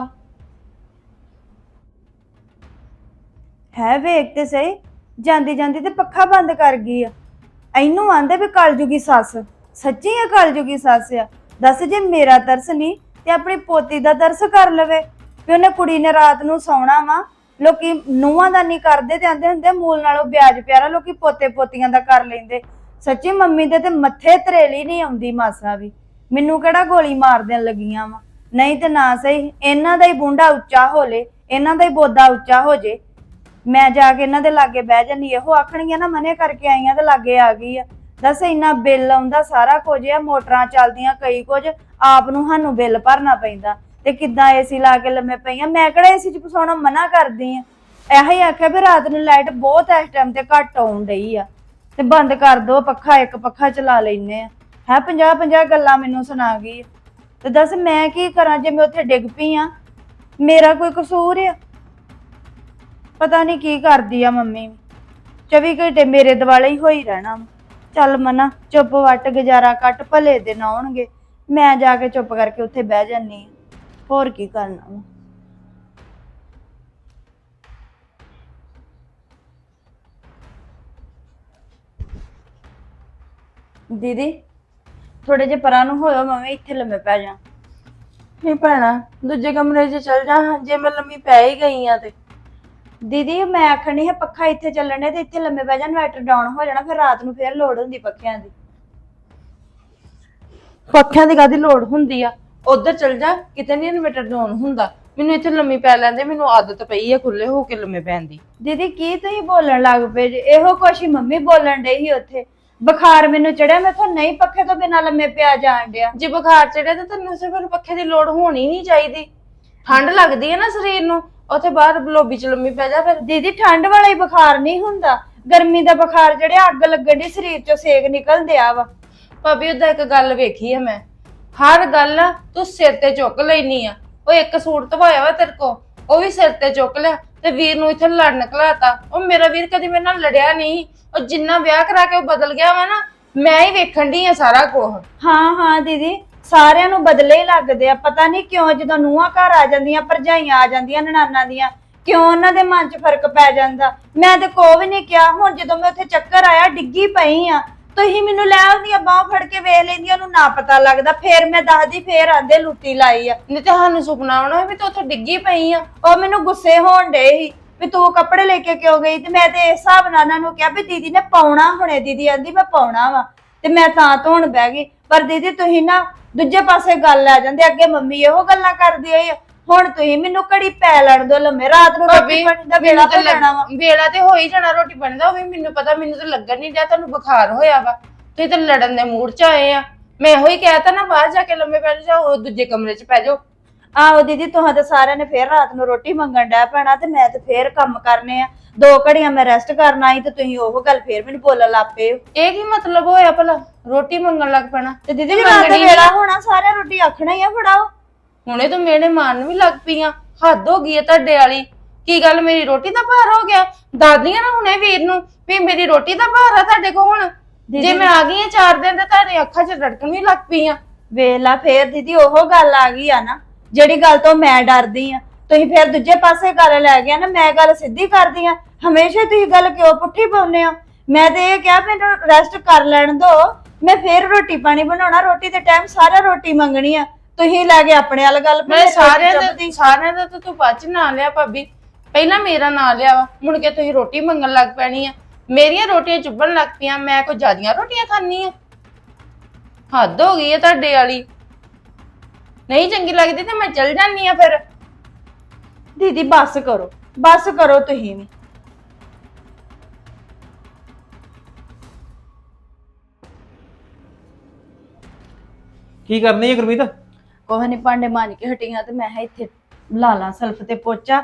B: ਹੈ ਵੇਖ ਤੇ ਸਹੀ, ਜਾਂਦੀ ਜਾਂਦੀ ਤੇ ਪੱਖਾ ਬੰਦ ਕਰ ਗਈ ਆ। ਇਹਨੂੰ ਆਂਦੇ ਵੀ ਕਲਜੂਗੀ ਸੱਸ, ਸੱਚੀ ਆ ਕਲਜੂਗੀ ਸੱਸ ਆ? ਦੱਸ ਜੇ ਮੇਰਾ ਤਰਸ ਨਹੀਂ ਤੇ ਆਪਣੀ ਪੋਤੀ ਦਾ ਤਰਸ ਕਰ ਲਵੇ। ਵੀ ਉਹਨੇ ਕੁੜੀ ਨੇ ਰਾਤ ਨੂੰ ਸੌਣਾ ਵਾ, ਲੋਕੀ ਨੂੰਹਾਂ ਦਾ ਨਹੀਂ ਕਰਦੇ ਤੇ ਆਂਦੇ ਹੁੰਦੇ ਮੂਲ ਨਾਲੋਂ ਵਿਆਜ ਪਿਆਰਾ ਲੋਕੀ ਪੋਤੇ ਪੋਤੀਆਂ ਦਾ ਕਰ ਲੈਂਦੇ। ਸੱਚੀ ਮੰਮੀ ਦੇ ਤੇ ਮੱਥੇ ਤਰੇਲੀ ਨਹੀਂ ਆਉਂਦੀ ਮਾਸਾ ਵੀ। ਮੈਨੂੰ ਕਿਹੜਾ ਗੋਲੀ ਮਾਰ ਦੇਣ ਲੱਗੀਆਂ ਵਾ। ਨਹੀਂ ਤੇ ਨਾ ਸਹੀ, ਇਹਨਾਂ ਦਾ ਹੀ ਬੁੰਡਾ ਉੱਚਾ ਹੋ ਲੇ, ਇਹਨਾਂ ਦਾ ਹੀ ਬੋਦਾ ਉੱਚਾ ਹੋ ਜੇ। ਮੈਂ ਜਾ ਕੇ ਇਹਨਾਂ ਦੇ ਲਾਗੇ ਬਹਿ ਜਾਨੀ ਇਹੋ ਆਖਣਗੀਆਂ ਨਾ ਮਨੇ ਕਰਕੇ ਆਈਆਂ ਤੇ ਲਾਗੇ ਆ ਗਈ ਆ। ਦੱਸ ਇੰਨਾ ਬਿੱਲ ਆਉਂਦਾ, ਸਾਰਾ ਕੁਝ ਆ, ਮੋਟਰਾਂ ਚੱਲਦੀਆਂ ਕਈ ਕੁਝ, ਆਪ ਨੂੰ ਸਾਨੂੰ ਬਿੱਲ ਭਰਨਾ ਪੈਂਦਾ। ਤੇ ਕਿੱਦਾਂ ਏਸੀ ਲਾ ਕੇ ਲੰਮੇ ਪਈਆਂ, ਮੈਂ ਕਿਹੜਾ ਏਸੀ ਚ ਪਸਾਉਣਾ ਮਨਾ ਕਰਦੀ ਆ। ਇਹੋ ਹੀ ਆਖਿਆ ਵੀ ਰਾਤ ਨੂੰ ਲਾਈਟ ਬਹੁਤ ਇਸ ਟਾਈਮ ਤੇ ਘੱਟ ਆਉਣ ਡਈ ਆ। ਤੇ ਬੰਦ ਕਰ ਦੋ, ਪੱਖਾ ਇੱਕ ਪੱਖਾ ਚਲਾ ਲੈਨੇ ਆ। ਹੈ 50 50 ਗੱਲਾਂ ਮੈਨੂੰ ਸੁਣਾ ਗਈ। ਤੇ ਦੱਸ ਮੈਂ ਕੀ ਕਰਾਂ ਜੇ ਮੈਂ ਉੱਥੇ ਡਿੱਗ ਪਈ ਆ? ਮੇਰਾ ਕੋਈ ਕਸੂਰ ਆ? ਪਤਾ ਨਹੀਂ ਕੀ ਕਰਦੀ ਆ ਮੰਮੀ। ਵੀ 24 ਘੰਟੇ ਮੇਰੇ ਦਿਵਾਲੇ ਹੀ ਹੋਈ ਰਹਿਣਾ ਵਾ। ਚੱਲ ਮਨਾ, ਚੁੱਪ ਵੱਟ, ਗੁਜ਼ਾਰਾ ਕੱਟ, ਭਲੇ ਦਿਨ ਆਉਣਗੇ। ਮੈਂ ਜਾ ਕੇ ਚੁੱਪ ਕਰਕੇ ਉੱਥੇ ਬਹਿ ਜਾਨੀ ਆ। ਹੋਰ ਕੀ ਕਰਨਾ ਦੀਦੀ ਥੋੜੇ ਜਿਹਾ ਪਰਾਂ ਨੂੰ ਹੋਇਓ ਮੈਂ ਵੀ ਇੱਥੇ ਲੰਮੇ ਪੈ ਜਾ।
D: ਨਹੀਂ ਭੈਣਾ ਦੂਜੇ ਕਮਰੇ 'ਚ ਚਲ ਜਾ ਜੇ ਮੈਂ ਲੰਮੀ ਪੈ ਹੀ ਗਈ ਆ ਤੇ।
B: ਦੀਦੀ ਮੈਂ ਆਖਣੀ ਹੈ ਪੱਖਾ ਇੱਥੇ ਚੱਲਣ ਤੇ ਇੱਥੇ ਲੰਮੇ ਪੈ ਜਾ ਇਨਵਰਟਰ ਡਾਊਨ ਹੋ ਜਾਣਾ ਫਿਰ ਰਾਤ ਨੂੰ ਫੇਰ ਲੋੜ ਹੁੰਦੀ ਪੱਖਿਆਂ ਦੀ।
D: ਪੱਖਿਆਂ ਦੀ ਕਾਦੀ ਲੋੜ ਹੁੰਦੀ ਆ? ਉਧਰ ਚਲ ਜਾ ਕਿਤੇ ਨਹੀਂ ਇਨਵੇਟਰ ਡਾਊਨ ਹੁੰਦਾ। ਮੈਨੂੰ ਇੱਥੇ ਲੰਮੀ ਪੈ ਲੈਂਦੇ ਮੈਨੂੰ ਆਦਤ ਪਈ ਆ ਖੁੱਲੇ ਹੋ ਕੇ ਲੰਮੇ ਪੈਣ ਦੀ।
B: ਦੀਦੀ ਕੀ ਤੁਸੀਂ ਬੋਲਣ ਲੱਗ ਪਏ ਜੇ? ਇਹੋ ਕੁਛ ਹੀ ਮੰਮੀ ਬੋਲਣ ਡਈ ਸੀ ਉੱਥੇ। ਬੁਖਾਰ ਮੈਨੂੰ ਚੜਿਆ ਮੈਥੋਂ ਨਹੀਂ ਪੱਖੇ ਤੋਂ ਬਿਨਾਂ ਲੰਮੇ ਪਿਆ ਜਾਣ ਡਿਆ।
D: ਜੇ ਬੁਖਾਰ ਚੜਿਆ ਤਾਂ ਤੈਨੂੰ ਸਿਰਫ ਪੱਖੇ ਦੀ ਲੋੜ ਹੋਣੀ ਨਹੀਂ ਚਾਹੀਦੀ। ਠੰਡ ਲੱਗਦੀ ਹੈ ਨਾ ਸਰੀਰ ਨੂੰ ਉੱਥੇ ਬਾਹਰ ਲੋਬੀ ਚ ਲੰਮੀ ਪੈ ਜਾ ਫਿਰ।
B: ਦੀਦੀ ਠੰਡ ਵਾਲਾ ਹੀ ਬੁਖਾਰ ਨਹੀਂ ਹੁੰਦਾ। ਗਰਮੀ ਦਾ ਬੁਖਾਰ ਚੜਿਆ ਅੱਗ ਲੱਗਣ ਦੀ ਸਰੀਰ ਚੋਂ ਸੇਕ ਨਿਕਲ ਦਿਆ ਵਾ।
D: ਭਾਬੀ ਉਹਦਾ ਇੱਕ ਗੱਲ ਵੇਖੀ ਆ ਮੈਂ। ਹਰ ਗੱਲ ਤੂੰ ਸਿਰ ਤੇ ਚੁੱਕ ਲੈਣੀ ਆ। ਉਹ ਇੱਕ ਸੂਟ ਧਵਾਇਆ ਵਾ ਤੇਰੇ ਕੋ ਉਹ ਵੀ ਸਿਰ ਤੇ ਚੁੱਕ ਲਿਆ। ਤੇ ਵੀਰ ਨੂੰ ਇੱਥੇ ਲੜਨ ਘਲਾਤਾ ਉਹ ਮੇਰਾ ਵੀਰ ਕਦੀ ਮੇਰੇ ਨਾਲ ਲੜਿਆ ਨਹੀਂ। ਉਹ ਜਿੰਨਾ ਵਿਆਹ ਕਰਾ ਕੇ ਉਹ ਬਦਲ ਗਿਆ ਵਾ ਨਾ, ਮੈਂ ਹੀ ਵੇਖਣ ਦੀ ਆ ਸਾਰਾ ਕੁਝ
B: ਹਾਂ ਹਾਂ, ਦੀਦੀ, ਸਾਰਿਆਂ ਨੂੰ ਬਦਲੇ ਹੀ ਲੱਗਦੇ ਆ। ਪਤਾ ਨਹੀਂ ਕਿਉਂ ਜਦੋਂ ਨੂੰਹਾਂ ਘਰ ਆ ਜਾਂਦੀਆਂ, ਭਰਜਾਈਆਂ ਆ ਜਾਂਦੀਆਂ ਨਨਾਨਾ ਦੀਆਂ, ਕਿਉਂ ਉਹਨਾਂ ਦੇ ਮਨ 'ਚ ਫ਼ਰਕ ਪੈ ਜਾਂਦਾ। ਮੈਂ ਤੇ ਕੋ ਵੀ ਨਹੀਂ ਕਿਹਾ, ਹੁਣ ਜਦੋਂ ਮੈਂ ਉੱਥੇ ਚੱਕਰ ਆਇਆ, ਡਿੱਗੀ ਪਈ ਆ। ਤੁਸੀਂ ਮੈਨੂੰ ਲੈ ਆਉਂਦੀਆਂ ਬਾਹ ਫੜ ਕੇ ਵੇਖ ਲੈਂਦੀਆਂ ਉਹਨੂੰ ਨਾ ਪਤਾ ਲੱਗਦਾ। ਫੇਰ ਮੈਂ ਦੱਸਦੀ, ਫੇਰ ਆਂਦੇ ਲੁੱਟੀ ਲਾਈ ਆ।
D: ਨਹੀਂ ਤੇ ਸਾਨੂੰ ਸੁਪਨਾ ਆਉਣਾ ਵੀ ਤੂੰ ਉੱਥੇ ਡਿੱਗੀ ਪਈ ਆ।
B: ਉਹ ਮੈਨੂੰ ਗੁੱਸੇ ਹੋਣ ਡੇ ਸੀ ਵੀ ਤੂੰ ਕੱਪੜੇ ਲੈ ਕੇ ਕਿਉਂ ਗਈ? ਤੇ ਮੈਂ ਤੇ ਇਸ ਹਿਸਾਬ ਨਾਲ ਉਹਨਾਂ ਨੂੰ ਕਿਹਾ ਵੀ ਦੀਦੀ ਨੇ ਪਾਉਣਾ ਹੁਣੇ, ਦੀਦੀ ਆਂਦੀ ਮੈਂ ਪਾਉਣਾ ਵਾ। ਤੇ ਮੈਂ ਤਾਂ ਧੋਣ ਬਹਿ ਗਈ। ਪਰ ਦੀਦੀ ਤੁਸੀਂ ਨਾ ਦੂਜੇ ਪਾਸੇ ਗੱਲ ਲੈ ਜਾਂਦੇ, ਅੱਗੇ ਮੰਮੀ ਇਹੋ ਗੱਲਾਂ ਕਰਦੀ ਹੋਈ ਆ। ਹੁਣ ਤੁਸੀਂ ਮੈਨੂੰ ਘੜੀ ਪੈ ਲੈਣ ਦੋ ਲੰਮੇ ਰਾਤ ਨੂੰ ਰੋਟੀ ਪਾਣੀ ਦਾ ਵੇਲਾ ਪੈ
D: ਤਾਂ
B: ਜਾਣਾ ਵਾ।
D: ਵੇਲਾ ਤੇ ਹੋ ਹੀ ਜਾਣਾ ਰੋਟੀ ਬਣਦਾ ਉਹ ਵੀ ਮੈਨੂੰ ਪਤਾ ਮੈਨੂੰ ਤਾਂ ਲੱਗਣ ਨਹੀਂ ਡਿਆ ਤੁਹਾਨੂੰ ਬੁਖਾਰ ਹੋਇਆ ਵਾ। ਤੁਸੀਂ ਤਾਂ ਲੜਨ ਦੇ ਮੂਡ 'ਚ ਆਏ ਆ। ਮੈਂ ਇਹੋ ਹੀ ਕਹਿਤਾ ਨਾ ਬਾਹਰ ਜਾ ਕੇ ਲੰਮੇ ਪੈ ਜਾਓ ਦੂਜੇ ਕਮਰੇ 'ਚ ਪੈ ਜਾਓ।
B: ਆਹੋ ਦੀਦੀ ਤੁਹਾਂ ਤੇ ਸਾਰਿਆਂ ਨੇ ਫੇਰ ਰਾਤ ਨੂੰ ਰੋਟੀ ਮੰਗਣ ਡੈ ਪੈਣਾ ਤੇ ਮੈਂ ਤੇ ਫੇਰ ਕੰਮ ਕਰਨੇ ਆ। ਦੋ ਘੜੀਆਂ ਮੈਂ ਰੈਸਟ ਕਰਨਾ ਆਈ ਤੇ ਤੁਸੀਂ ਉਹ ਗੱਲ ਫੇਰ ਮੈਨੂੰ ਬੋਲਣ ਲੱਗ ਪਏ ਹੋ।
D: ਇਹ ਕੀ ਮਤਲਬ ਹੋਇਆ ਭਲਾ? ਰੋਟੀ ਮੰਗਣ ਲੱਗ ਪੈਣਾ
B: ਤੇ ਦੀਦੀ ਰਾਤ ਦਾ ਵੇਲਾ ਹੋਣਾ ਸਾਰਿਆਂ ਰੋਟੀ ਆਖਣਾ ਹੀ ਆ ਫੜਾਓ।
D: ਹੁਣੇ ਤਾਂ ਮੇਰੇ ਮਾਰਨ ਵੀ ਲੱਗ ਪਈਆਂ। ਹੱਦ ਹੋ ਗਈ ਹੈ ਤੁਹਾਡੇ ਵਾਲੀ। ਕੀ ਗੱਲ ਮੇਰੀ ਰੋਟੀ ਦਾ ਭਾਰ ਹੋ ਗਿਆ? ਦਾਦੀਆਂ ਨਾ ਹੁਣੇ ਵੀਰ ਨੂੰ ਵੀ ਮੇਰੀ ਰੋਟੀ ਦਾ ਭਾਰ ਆ ਤੁਹਾਡੇ ਕੋਲ ਹੁਣ। ਜੇ ਮੈਂ ਆ ਗਈ ਆ ਚਾਰ ਦਿਨ ਤੇ ਤੁਹਾਡੀ ਅੱਖਾਂ 'ਚ ਰੜਕਣ ਵੀ ਲੱਗ ਪਈਆਂ।
B: ਵੇਲਾ ਫੇਰ ਦੀਦੀ ਉਹ ਗੱਲ ਆ ਗਈ ਆ ਨਾ। ਜਿਹੜੀ ਗੱਲ ਤੋਂ ਮੈਂ ਡਰਦੀ ਆ। ਤੁਸੀਂ ਫੇਰ ਦੂਜੇ ਪਾਸੇ ਗੱਲ ਲੈ ਗਿਆ ਨਾ ਮੈਂ ਗੱਲ ਸਿੱਧੀ ਕਰਦੀ ਆ। ਹਮੇਸ਼ਾ ਤੁਸੀਂ ਗੱਲ ਕਿਉਂ ਪੁੱਠੀ ਪਾਉਂਦੇ ਆ ਮੈਂ ਤੇ ਇਹ ਕਿਹਾ ਮੈਨੂੰ ਰੈਸਟ ਕਰ ਲੈਣ ਦੋ ਮੈਂ ਫੇਰ ਰੋਟੀ ਪਾਣੀ ਬਣਾਉਣਾ। ਰੋਟੀ ਦੇ ਟਾਈਮ ਸਾਰਾ ਰੋਟੀ ਮੰਗਣੀ ਆ। ਤੁਸੀਂ ਲੈ ਕੇ ਆਪਣੇ ਵਾਲ ਗੱਲ
D: ਮੈਂ ਸਾਰਿਆਂ। ਦੇ ਸਾਰਿਆਂ ਦਾ ਤਾਂ ਤੂੰ ਬਾਅਦ ਚ ਨਾਂ ਲਿਆ ਭਾਬੀ। ਪਹਿਲਾਂ ਮੇਰਾ ਨਾਂ ਲਿਆ ਵਾ। ਮੁੜ ਕੇ ਤੁਸੀਂ ਰੋਟੀ ਮੰਗਣ ਲੱਗ ਪੈਣੀ ਆ। ਮੇਰੀਆਂ ਰੋਟੀਆਂ ਚੁੱਭਣ ਲੱਗ ਪਈਆਂ ਮੈਂ ਕੋਈ ਜ਼ਿਆਦੀਆਂ ਰੋਟੀਆਂ ਖਾਣੀ ਆ। ਹੱਦ ਹੋ ਗਈ ਹੈ ਤੁਹਾਡੇ ਵਾਲੀ। ਨਹੀਂ ਚੰਗੀ ਲੱਗਦੀ ਤੇ ਮੈਂ ਚਲ ਜਾਨੀ ਆ ਫਿਰ।
B: ਦੀਦੀ ਬੱਸ ਕਰੋ। ਬੱਸ ਕਰੋ ਤੁਸੀਂ ਵੀ।
A: ਕੀ ਕਰਨੀ ਹੈ ਗੁਰਮੀਤ?
B: ਕੋਹ ਨੇ ਭਾਂਡੇ ਮਾਂਜ ਕੇ ਹਟੀਆਂ ਤੇ ਮੈਂ ਕਿਹਾ ਇੱਥੇ ਲਾ ਲਾ ਸਲਫ ਤੇ ਪੋਚਾ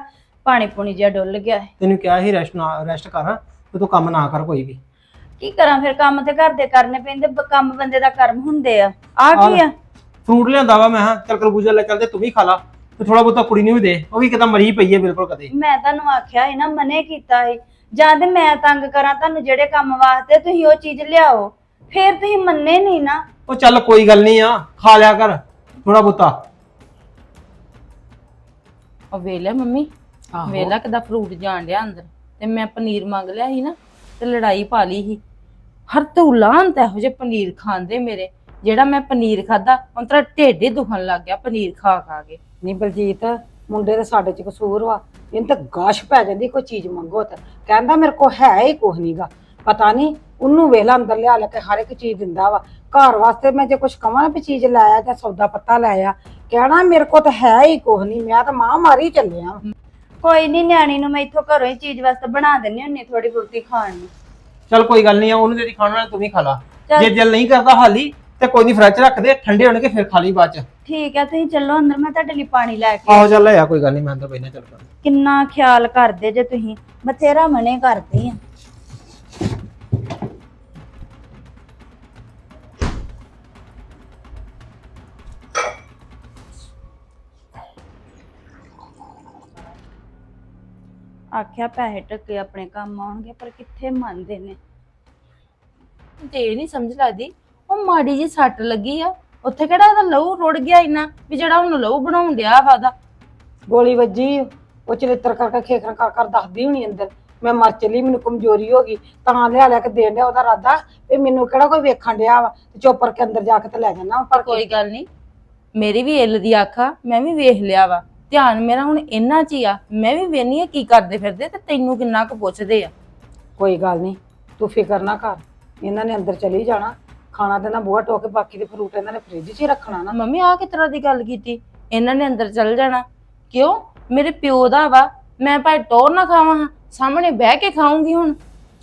B: ਪਾਣੀ ਪੂਣੀ ਜਿਹਾ ਡੁੱਲ ਗਿਆ ਹੈ।
A: ਤੈਨੂੰ ਕਿਹਾ ਸੀ ਰੈਸਟ ਨਾ ਰੈਸਟ ਕਰ ਤੇ ਤੂੰ ਕੰਮ ਨਾ ਕਰ ਕੋਈ ਵੀ।
B: ਕੀ ਕਰਾਂ ਫਿਰ ਕੰਮ ਤੇ ਘਰ ਦੇ ਕਰਨੇ ਪੈਂਦੇ ਬ- ਕੰਮ ਬੰਦੇ ਦਾ ਕਰਮ ਹੁੰਦੇ ਆ। ਆ ਕੀ ਆ?
A: ਫਰੂਟ ਲਿਆਂਦਾ ਵਾ ਮੈਂ ਹਾਂ ਚੱਲ ਕਰਬੂਜਾ ਲੈ ਚੱਲਦੇ ਤੂੰ ਵੀ ਖਾ ਲਾ ਤੇ ਥੋੜਾ ਬਹੁਤਾ ਕੁੜੀ ਨੂੰ ਵੀ ਦੇ ਉਹ ਵੀ ਕਿਤਾ ਮਰੀ ਪਈ ਹੈ ਬਿਲਕੁਲ ਕਦੇ।
B: ਮੈਂ ਤੁਹਾਨੂੰ ਆਖਿਆ ਸੀ ਨਾ ਮਨੇ ਕੀਤਾ ਸੀ ਜਾਂ ਤੇ ਮੈਂ ਤੰਗ ਕਰਾਂ ਤੁਹਾਨੂੰ ਜਿਹੜੇ ਕੰਮ ਵਾਸਤੇ ਤੁਸੀਂ ਉਹ ਚੀਜ਼ ਲਿਆਓ ਫਿਰ ਤੁਸੀਂ ਮੰਨੇ ਨਹੀਂ ਨਾ।
A: ਉਹ ਚੱਲ ਕੋਈ ਗੱਲ ਨਹੀਂ ਆ ਖਾ ਲਿਆ ਕਰ। ਥੋੜਾ ਬਹੁਤਾ।
D: ਉਹ ਵੇਲਿਆ ਮੰਮੀ ਵੇਲਾ ਕਿਦਾ ਫਰੂਟ ਜਾਣ ਡਿਆ ਅੰਦਰ। ਤੇ ਮੈਂ ਪਨੀਰ ਮੰਗ ਲਿਆ ਸੀ ਨਾ ਤੇ ਲੜਾਈ ਪਾ ਲਈ ਸੀ। ਹਰ ਤੂਲਾਂ ਤੇ ਇਹੋ ਜਿਹੇ ਪਨੀਰ ਖਾਂਦੇ ਮੇਰੇ ਜਿਹੜਾ ਮੈਂ ਪਨੀਰ ਖਾਦਾ ਤੇਰਾ ਢਿੱਡ ਹੀ ਦੁਖਣ ਲੱਗ ਗਿਆ ਪਨੀਰ ਖਾ ਖਾ ਕੇ।
C: ਨਹੀਂ ਬਲਜੀਤ ਮੁੰਡੇ ਦੇ ਸਾਡੇ ਚ ਕਸੂਰ ਵਾ। ਇਹਨੂੰ ਤਾਂ ਗਾਸ਼ ਪੈ ਜਾਂਦੀ ਕੋਈ ਚੀਜ਼ ਮੰਗੋ ਤਾਂ। ਕਹਿੰਦਾ ਮੇਰੇ ਕੋ ਹੈ ਹੀ ਕੁਝ ਨਹੀਂਗਾ ਪਤਾ ਨਹੀਂ ਉਹਨੂੰ ਵੇਲਾ ਅੰਦਰ ਲਿਆ ਲੈ ਕੇ ਹਰ ਇੱਕ ਚੀਜ਼ ਦਿੰਦਾ ਵਾ। ਘਰ ਵਾਸਤੇ ਮੈਂ ਜੇ ਕੁਝ ਕਵਾਂ ਨਾ ਵੀ ਚੀਜ਼ ਲਾਇਆ ਜਾਂ ਸੌਦਾ ਪੱਤਾ ਲਾਇਆ ਕਹਿਣਾ ਮੇਰੇ ਕੋ ਤਾਂ ਹੈ ਹੀ ਕੁਝ ਨਹੀਂ ਮੈਂ ਤਾਂ ਮਾਂ ਮਾਰੀ ਚੱਲਿਆ।
B: ਕੋਈ ਨਹੀਂ ਨਿਆਣੀ ਨੂੰ ਮੈਂ ਇੱਥੋਂ ਘਰੋਂ ਹੀ ਚੀਜ਼ ਵਾਸਤੇ ਬਣਾ ਦਿੰਨੀ ਹੁੰਨੀ ਥੋੜੀ ਬਹੁਤੀ ਖਾਣ ਨੂੰ।
A: ਚੱਲ ਕੋਈ ਗੱਲ ਨਹੀਂ ਆ ਉਹਨੂੰ ਤੇਰੀ ਖਾਣ ਤੂੰ ਵੀ ਖਾ ਲਾ।
B: ਚੱਲ।
A: ਜੇ ਦਿਲ ਨਹੀਂ ਕਰਦਾ ਹਾਲੀ ਤੇ ਕੋਈ ਨਹੀਂ ਫਰਿੱਜ ਰੱਖ ਦੇ ਠੰਡੇ ਹੋਣਗੇ ਫਿਰ ਖਾ ਲਈ ਬਾਅਦ ਚ।
B: ਠੀਕ ਹੈ ਤੁਸੀਂ ਚੱਲੋ ਅੰਦਰ ਮੈਂ ਤੁਹਾਡੇ ਲਈ ਪਾਣੀ ਲੈ ਕੇ
A: ਆਹੋ ਚੱਲ ਆ ਕੋਈ ਗੱਲ ਨਹੀਂ ਮੈਂ ਅੰਦਰ ਬੈਠਾ ਚੱਲ
B: ਕਿੰਨਾ ਖਿਆਲ ਕਰਦੇ ਜੇ ਤੁਸੀਂ ਬਥੇਰਾ ਮਨੇ ਕਰਦੇ ਆ। ਆਖਿਆ ਪੈਸੇ ਟੱਕੇ ਆਪਣੇ ਕੰਮ ਆਉਣਗੇ ਪਰ ਕਿੱਥੇ ਮੰਨਦੇ ਨੇ?
D: ਤੇ ਇਹ ਨਹੀਂ ਸਮਝ ਲੱਗਦੀ ਉਹ ਮਾੜੀ ਜੀ ਸੱਟ ਲੱਗੀ ਆ ਉੱਥੇ ਕਿਹੜਾ ਇਹਦਾ ਲਹੂ ਰੁੜ ਗਿਆ ਇੰਨਾ ਵੀ ਜਿਹੜਾ ਉਹਨੂੰ ਲਹੂ ਬਣਾਉਣ ਡਿਆ ਵਾ ਉਹਦਾ?
C: ਗੋਲੀ ਵੱਜੀ ਉਹ ਚਲਿੱਤਰ ਕਰਕੇ ਖੇਖਰ ਕਰ ਕਰ ਦੱਸਦੀ ਹੋਣੀ ਅੰਦਰ ਮੈਂ ਮਰ ਚਲੀ ਮੈਨੂੰ ਕਮਜ਼ੋਰੀ ਹੋ ਗਈ ਤਾਂ ਲਿਆ ਲਿਆ ਕੇ ਦੇਣ ਡਿਆ ਉਹਦਾ ਰਾਦਾ ਵੀ ਮੈਨੂੰ ਕਿਹੜਾ ਕੋਈ ਵੇਖਣ ਡਿਆ ਵਾ ਤੇ ਚੋਪਰ ਕੇ ਅੰਦਰ ਜਾ ਕੇ ਤੇ ਲੈ ਜਾਣਾ ਪਰ
D: ਕੋਈ ਗੱਲ ਨਹੀਂ ਮੇਰੀ ਵੀ ਇੱਲ ਦੀ ਅੱਖ ਆ ਮੈਂ ਵੀ ਵੇਖ ਲਿਆ ਵਾ। ਧਿਆਨ ਮੇਰਾ ਹੁਣ ਇੰਨਾ ਚ ਹੀ ਆ ਮੈਂ ਵੀ ਵੇਖਨੀ ਆ ਕੀ ਕਰਦੇ ਫਿਰਦੇ ਤੇ ਤੈਨੂੰ ਕਿੰਨਾ ਕੁ ਪੁੱਛਦੇ ਆ।
C: ਕੋਈ ਗੱਲ ਨਹੀਂ ਤੂੰ ਫਿਕਰ ਨਾ ਕਰ ਇਹਨਾਂ ਨੇ ਅੰਦਰ ਚਲੀ ਜਾਣਾ ਖਾਣਾ ਤੇ ਨਾ ਬੂਹਾ ਟੋਕੇ ਬਾਕੀ ਦੇ ਫਰੂਟ ਇਹਨਾਂ ਨੇ ਫ੍ਰਿਜ 'ਚ ਹੀ ਰੱਖਣਾ ਨਾ।
D: ਮੰਮੀ ਆ ਕਿਸ ਤਰ੍ਹਾਂ ਦੀ ਗੱਲ ਕੀਤੀ? ਇਹਨਾਂ ਨੇ ਅੰਦਰ ਚੱਲ ਜਾਣਾ। ਕਿਉਂ? ਮੇਰੇ ਪਿਓ ਦਾ ਵਾ ਮੈਂ ਭਾਵੇਂ ਟੋਰ ਨਾ ਖਾਵਾਂ ਸਾਹਮਣੇ ਬਹਿ ਕੇ ਖਾਉਂਗੀ ਹੁਣ।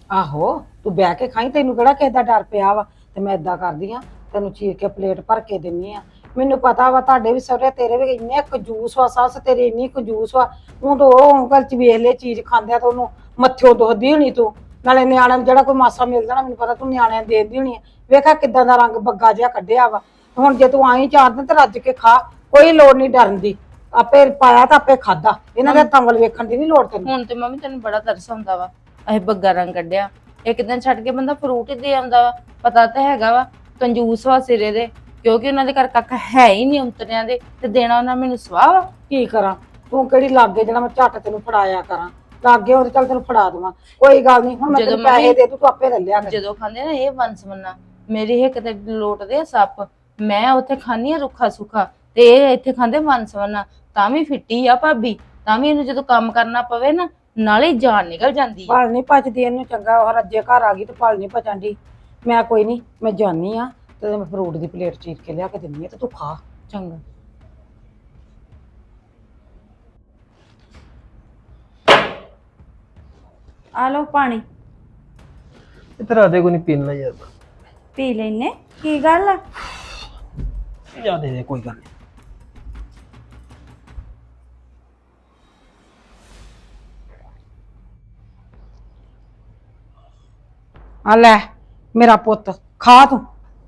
C: ਆਹੋ ਤੂੰ ਬਹਿ ਕੇ ਖਾਈ ਤੈਨੂੰ ਕਿਹੜਾ ਕਿਸੇ ਦਾ ਡਰ ਪਿਆ ਵਾ? ਤੇ ਮੈਂ ਇਦਾਂ ਕਰਦੀ ਆ ਤੈਨੂੰ ਚੀਰ ਕੇ ਪਲੇਟ ਭਰ ਕੇ ਦਿੰਨੀ ਆ ਮੈਨੂੰ ਪਤਾ ਵਾ ਤੁਹਾਡੇ ਵੀ ਸਹੁਰੇ ਤੇਰੇ ਵੀ ਇੰਨੇ ਕੰਜੂਸ ਵਾ ਸੱਸ ਤੇਰੀ ਇੰਨੀ ਕੰਜੂਸ ਵਾ। ਹੁਣ ਤਾਂ ਉਹ ਉਂਗਲ ਚ ਵੇਖ ਲੈ ਚੀਜ਼ ਖਾਂਦਿਆ ਤਾਂ ਉਹਨੂੰ ਮੱਥਿਓ ਦੁਖਦੀ ਹੋਣੀ ਤੂੰ। ਨਾਲੇ ਨਿਆਣਿਆਂ ਨੂੰ ਜਿਹੜਾ ਕੋਈ ਮਾਸਾ ਮਿਲ ਜਾਣਾ ਮੈਨੂੰ ਪਤਾ ਤੂੰ ਨਿਆਣਿਆਂ ਨੂੰ ਦੇ ਦਿੰਦੀ ਹੋਣੀ ਆ। ਵੇਖਾ ਕਿਦਾਂ ਦਾ ਰੰਗ ਬੱਗਾ ਜਿਹਾ ਕੱਢਿਆ ਵਾ। ਹੁਣ ਜੇ ਤੂੰ ਆਈ ਚਾਰ ਦਿਨ ਤੇ ਰੱਜ ਕੇ ਖਾ ਕੋਈ ਲੋੜ ਨਹੀਂ ਡਰਨ ਦੀ। ਆਪੇ ਪਾਇਆ ਤਾਂ ਆਪੇ ਖਾਦਾ ਇਹਨਾਂ ਦੇ ਤੰਗਲ ਵੇਖਣ ਦੀ ਨਹੀਂ ਲੋੜ ਤੈਨੂੰ।
D: ਹੁਣ ਤੇ ਮੰਮੀ ਤੈਨੂੰ ਬੜਾ ਤਰਸ ਆਉਂਦਾ ਵਾ। ਇਹ ਬੱਗਾ ਰੰਗ ਕੱਢਿਆ। ਇੱਕ ਦਿਨ ਛੱਡ ਕੇ ਬੰਦਾ ਫਰੂਟ ਹੀ ਦੇ ਆਉਂਦਾ ਵਾ। ਪਤਾ ਤਾਂ ਹੈਗਾ ਵਾ ਕੰਜੂਸ ਵਾ ਸਿਰੇ ਦੇ। ਕਿਉਂਕਿ ਉਹਨਾਂ ਦੇ ਘਰ ਕੱਖ ਹੈ ਹੀ ਨਹੀਂ ਉਤਰਿਆਂ ਦੇ ਤੇ ਦੇਣਾ ਉਹਨਾਂ ਮੈਨੂੰ ਸਵਾਹ ਵਾ।
C: ਕੀ ਕਰਾਂ? ਤੂੰ ਕਿਹੜੀ ਲਾਗੇ ਜਿਹੜਾ ਮੈਂ ਝੱਟ ਤੈਨੂੰ ਫੜਾਇਆ ਕਰਾਂ? ਲਾਗੇ ਉਹ ਚੱਲ ਤੈਨੂੰ ਫੜਾ ਦੇਵਾਂ। ਕੋਈ ਗੱਲ ਨਹੀਂ ਹੁਣ ਮੈਂ
D: ਜਦੋਂ
C: ਤੈਨੂੰ ਪੈਸੇ ਦੇ ਦੂੰ ਤੂੰ ਆਪੇ ਲੈ ਲਿਆ ਕਰ।
D: ਜਦੋਂ ਖਾਂਦੇ ਨਾ ਇਹ ਵੰਸਮਨਾ ਮੇਰੇ ਇਹ ਕਿਤੇ ਲੋਟਦੇ ਆ ਸੱਪ ਮੈਂ ਉੱਥੇ ਖਾਂਦੀ ਆ ਰੁੱਖਾ ਸੁੱਖਾ ਤੇ ਇਹ ਇੱਥੇ ਖਾਂਦੇ ਵੰਸਮਨਾ ਤਾਂ ਵੀ ਫਿੱਟੀ ਆ ਭਾਬੀ ਤਾਂ ਵੀ ਇਹਨੂੰ ਜਦੋਂ ਕੰਮ ਕਰਨਾ ਪਵੇ ਨਾ ਨਾਲੇ ਜਾਨ ਨਿਕਲ ਜਾਂਦੀ ਆ।
C: ਪਲ ਨਹੀਂ ਪਚਦੀ ਇਹਨੂੰ ਚੰਗਾ ਉਹ ਰੱਜੇ ਘਰ ਆ ਗਈ ਤੇ ਪਲ ਨਹੀਂ ਪਚਾਂਦੀ। ਮੈਂ ਕੋਈ ਨਹੀਂ ਮੈਂ ਜਾਨੀ ਆ। ਤੇ ਮੈਂ ਫਰੂਟ ਦੀ ਪਲੇਟ ਚੀਰ ਕੇ ਲਿਆ ਕੇ ਦਿੰਨੀ ਆ ਤੇ ਤੂੰ ਖਾ।
D: ਚੰਗਾ।
B: ਆ ਲਓ ਪਾਣੀ।
A: ਇਤਰਾ ਦੇ ਕੋਈ ਨਹੀਂ ਪੀਣਾ ਯਾਰ।
B: ਪੀ ਲੈਨੇ। ਕੀ ਗੱਲ ਆ?
A: ਜਾ ਦੇ ਦੇ ਕੋਈ ਗੱਲ ਨਹੀਂ
C: ਆ ਲੈ ਮੇਰਾ ਪੁੱਤ ਖਾ ਤੂੰ।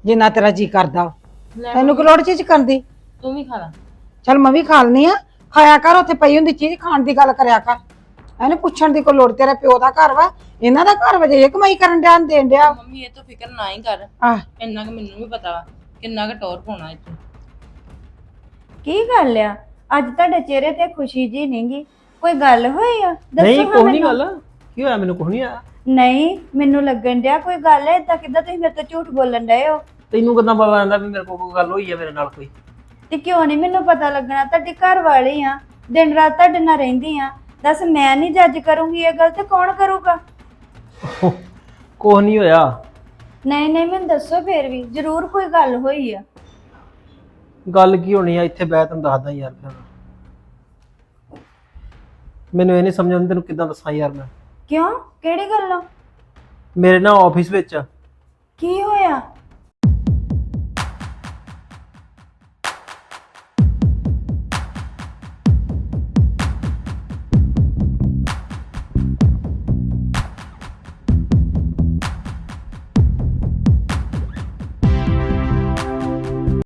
C: ਜਿੰਨਾ ਤੇਰਾ ਜੀ ਕਰਦਾ।
D: ਲੈ
C: ਤੈਨੂੰ ਕਿ ਲੋੜ ਚੀਜ਼ ਕਰਦੀ
D: ਤੂੰ ਵੀ ਖਾ ਲਾ।
C: ਚਲ ਮੈਂ ਵੀ ਖਾ ਲੈਣੀ ਆ ਖਾਇਆ ਕਰ ਉੱਥੇ ਪਈ ਹੁੰਦੀ ਚੀਜ਼ ਖਾਣ ਦੀ ਗੱਲ ਕਰਿਆ ਕਰ। ਇਹਨੂੰ ਪੁੱਛਣ ਦੀ ਕੋਈ ਲੋੜ ਤੇਰੇ ਪਿਓ ਦਾ ਘਰ ਵਾ? ਇਹਨਾਂ ਦਾ ਘਰ ਵਜੇ ਇਹ ਕਮਾਈ ਕਰਨ ਡਿਆ ਦੇਣ ਡਿਆ?
D: ਮੰਮੀ ਇਹ ਤੋਂ ਫਿਕਰ ਨਾ ਹੀ ਕਰ।
C: ਆਹ।
D: ਇੰਨਾ ਕਿ ਮੈਨੂੰ ਵੀ ਪਤਾ ਵਾ ਕਿੰਨਾ ਕੁ ਟੌਰ ਪਾਉਣਾ ਇੱਥੇ।
B: ਕੀ ਗੱਲ ਆ? ਅੱਜ ਤੁਹਾਡੇ ਚਿਹਰੇ ਤੇ ਖੁਸ਼ੀ ਜੀ ਨਹੀਂਗੀ ਕੋਈ ਗੱਲ ਹੋਈ ਆ?
A: ਨਹੀਂ
B: ਹਾਂ
A: ਕੋਈ ਨਹੀਂ
B: ਮੈਨੂੰ।
A: ਗੱਲ। ਕੀ ਹੋਇਆ? ਮੈਨੂੰ ਕੁਝ ਨਹੀਂ ਆਇਆ
B: ਨਹੀਂ ਮੈਨੂੰ ਲੱਗਣ ਡਿਆ ਕੋਈ ਗੱਲ। ਹੈ ਇਦਾਂ ਕਿੱਦਾਂ ਤੁਸੀਂ ਮੇਰੇ ਤੋਂ ਝੂਠ ਬੋਲਣ ਡਏ ਹੋ?
A: ਤੈਨੂੰ ਕਿਦਾਂ ਪਤਾ ਜਾਂਦਾ ਵੀ ਮੇਰੇ ਕੋਲ ਕੋਈ ਗੱਲ ਹੋਈ ਹੈ ਮੇਰੇ ਨਾਲ ਕੋਈ?
B: ਤੇ ਕਿਉਂ ਨਹੀਂ ਮੈਨੂੰ ਪਤਾ ਲੱਗਣਾ? ਤੁਹਾਡੀ ਘਰ ਵਾਲੀ ਆ। ਦਿਨ ਰਾਤ ਤੁਹਾਡੇ ਨਾਲ ਰਹਿੰਦੀ ਆ। ਦੱਸ ਮੈਂ ਨਹੀਂ ਜੱਜ ਕਰੂੰਗੀ ਇਹ ਗੱਲ ਤੇ ਕੌਣ ਕਰੂਗਾ?
A: ਕੁਝ ਨਹੀਂ ਹੋਇਆ।
B: ਨਹੀਂ ਨਹੀਂ ਮੈਨੂੰ ਦੱਸੋ ਫੇਰ ਵੀ। ਜ਼ਰੂਰ ਕੋਈ ਗੱਲ ਹੋਈ ਆ।
A: ਗੱਲ ਕੀ ਹੋਣੀ ਆ? ਇੱਥੇ ਬੈ ਤੈਨੂੰ ਦੱਸਦਾ ਯਾਰ ਫਿਰ। ਮੈਨੂੰ ਇਹ ਨਹੀਂ ਸਮਝ ਆਉਂਦੀ ਤੈਨੂੰ ਕਿੱਦਾਂ ਦੱਸਾਂ ਯਾਰ ਮੈਂ।
B: ਕਿਉਂ? ਕਿਹੜੀ ਗੱਲੋਂ?
A: ਮੇਰੇ ਨਾਲ ਆਫਿਸ ਵਿੱਚ।
B: ਕੀ ਹੋਇਆ?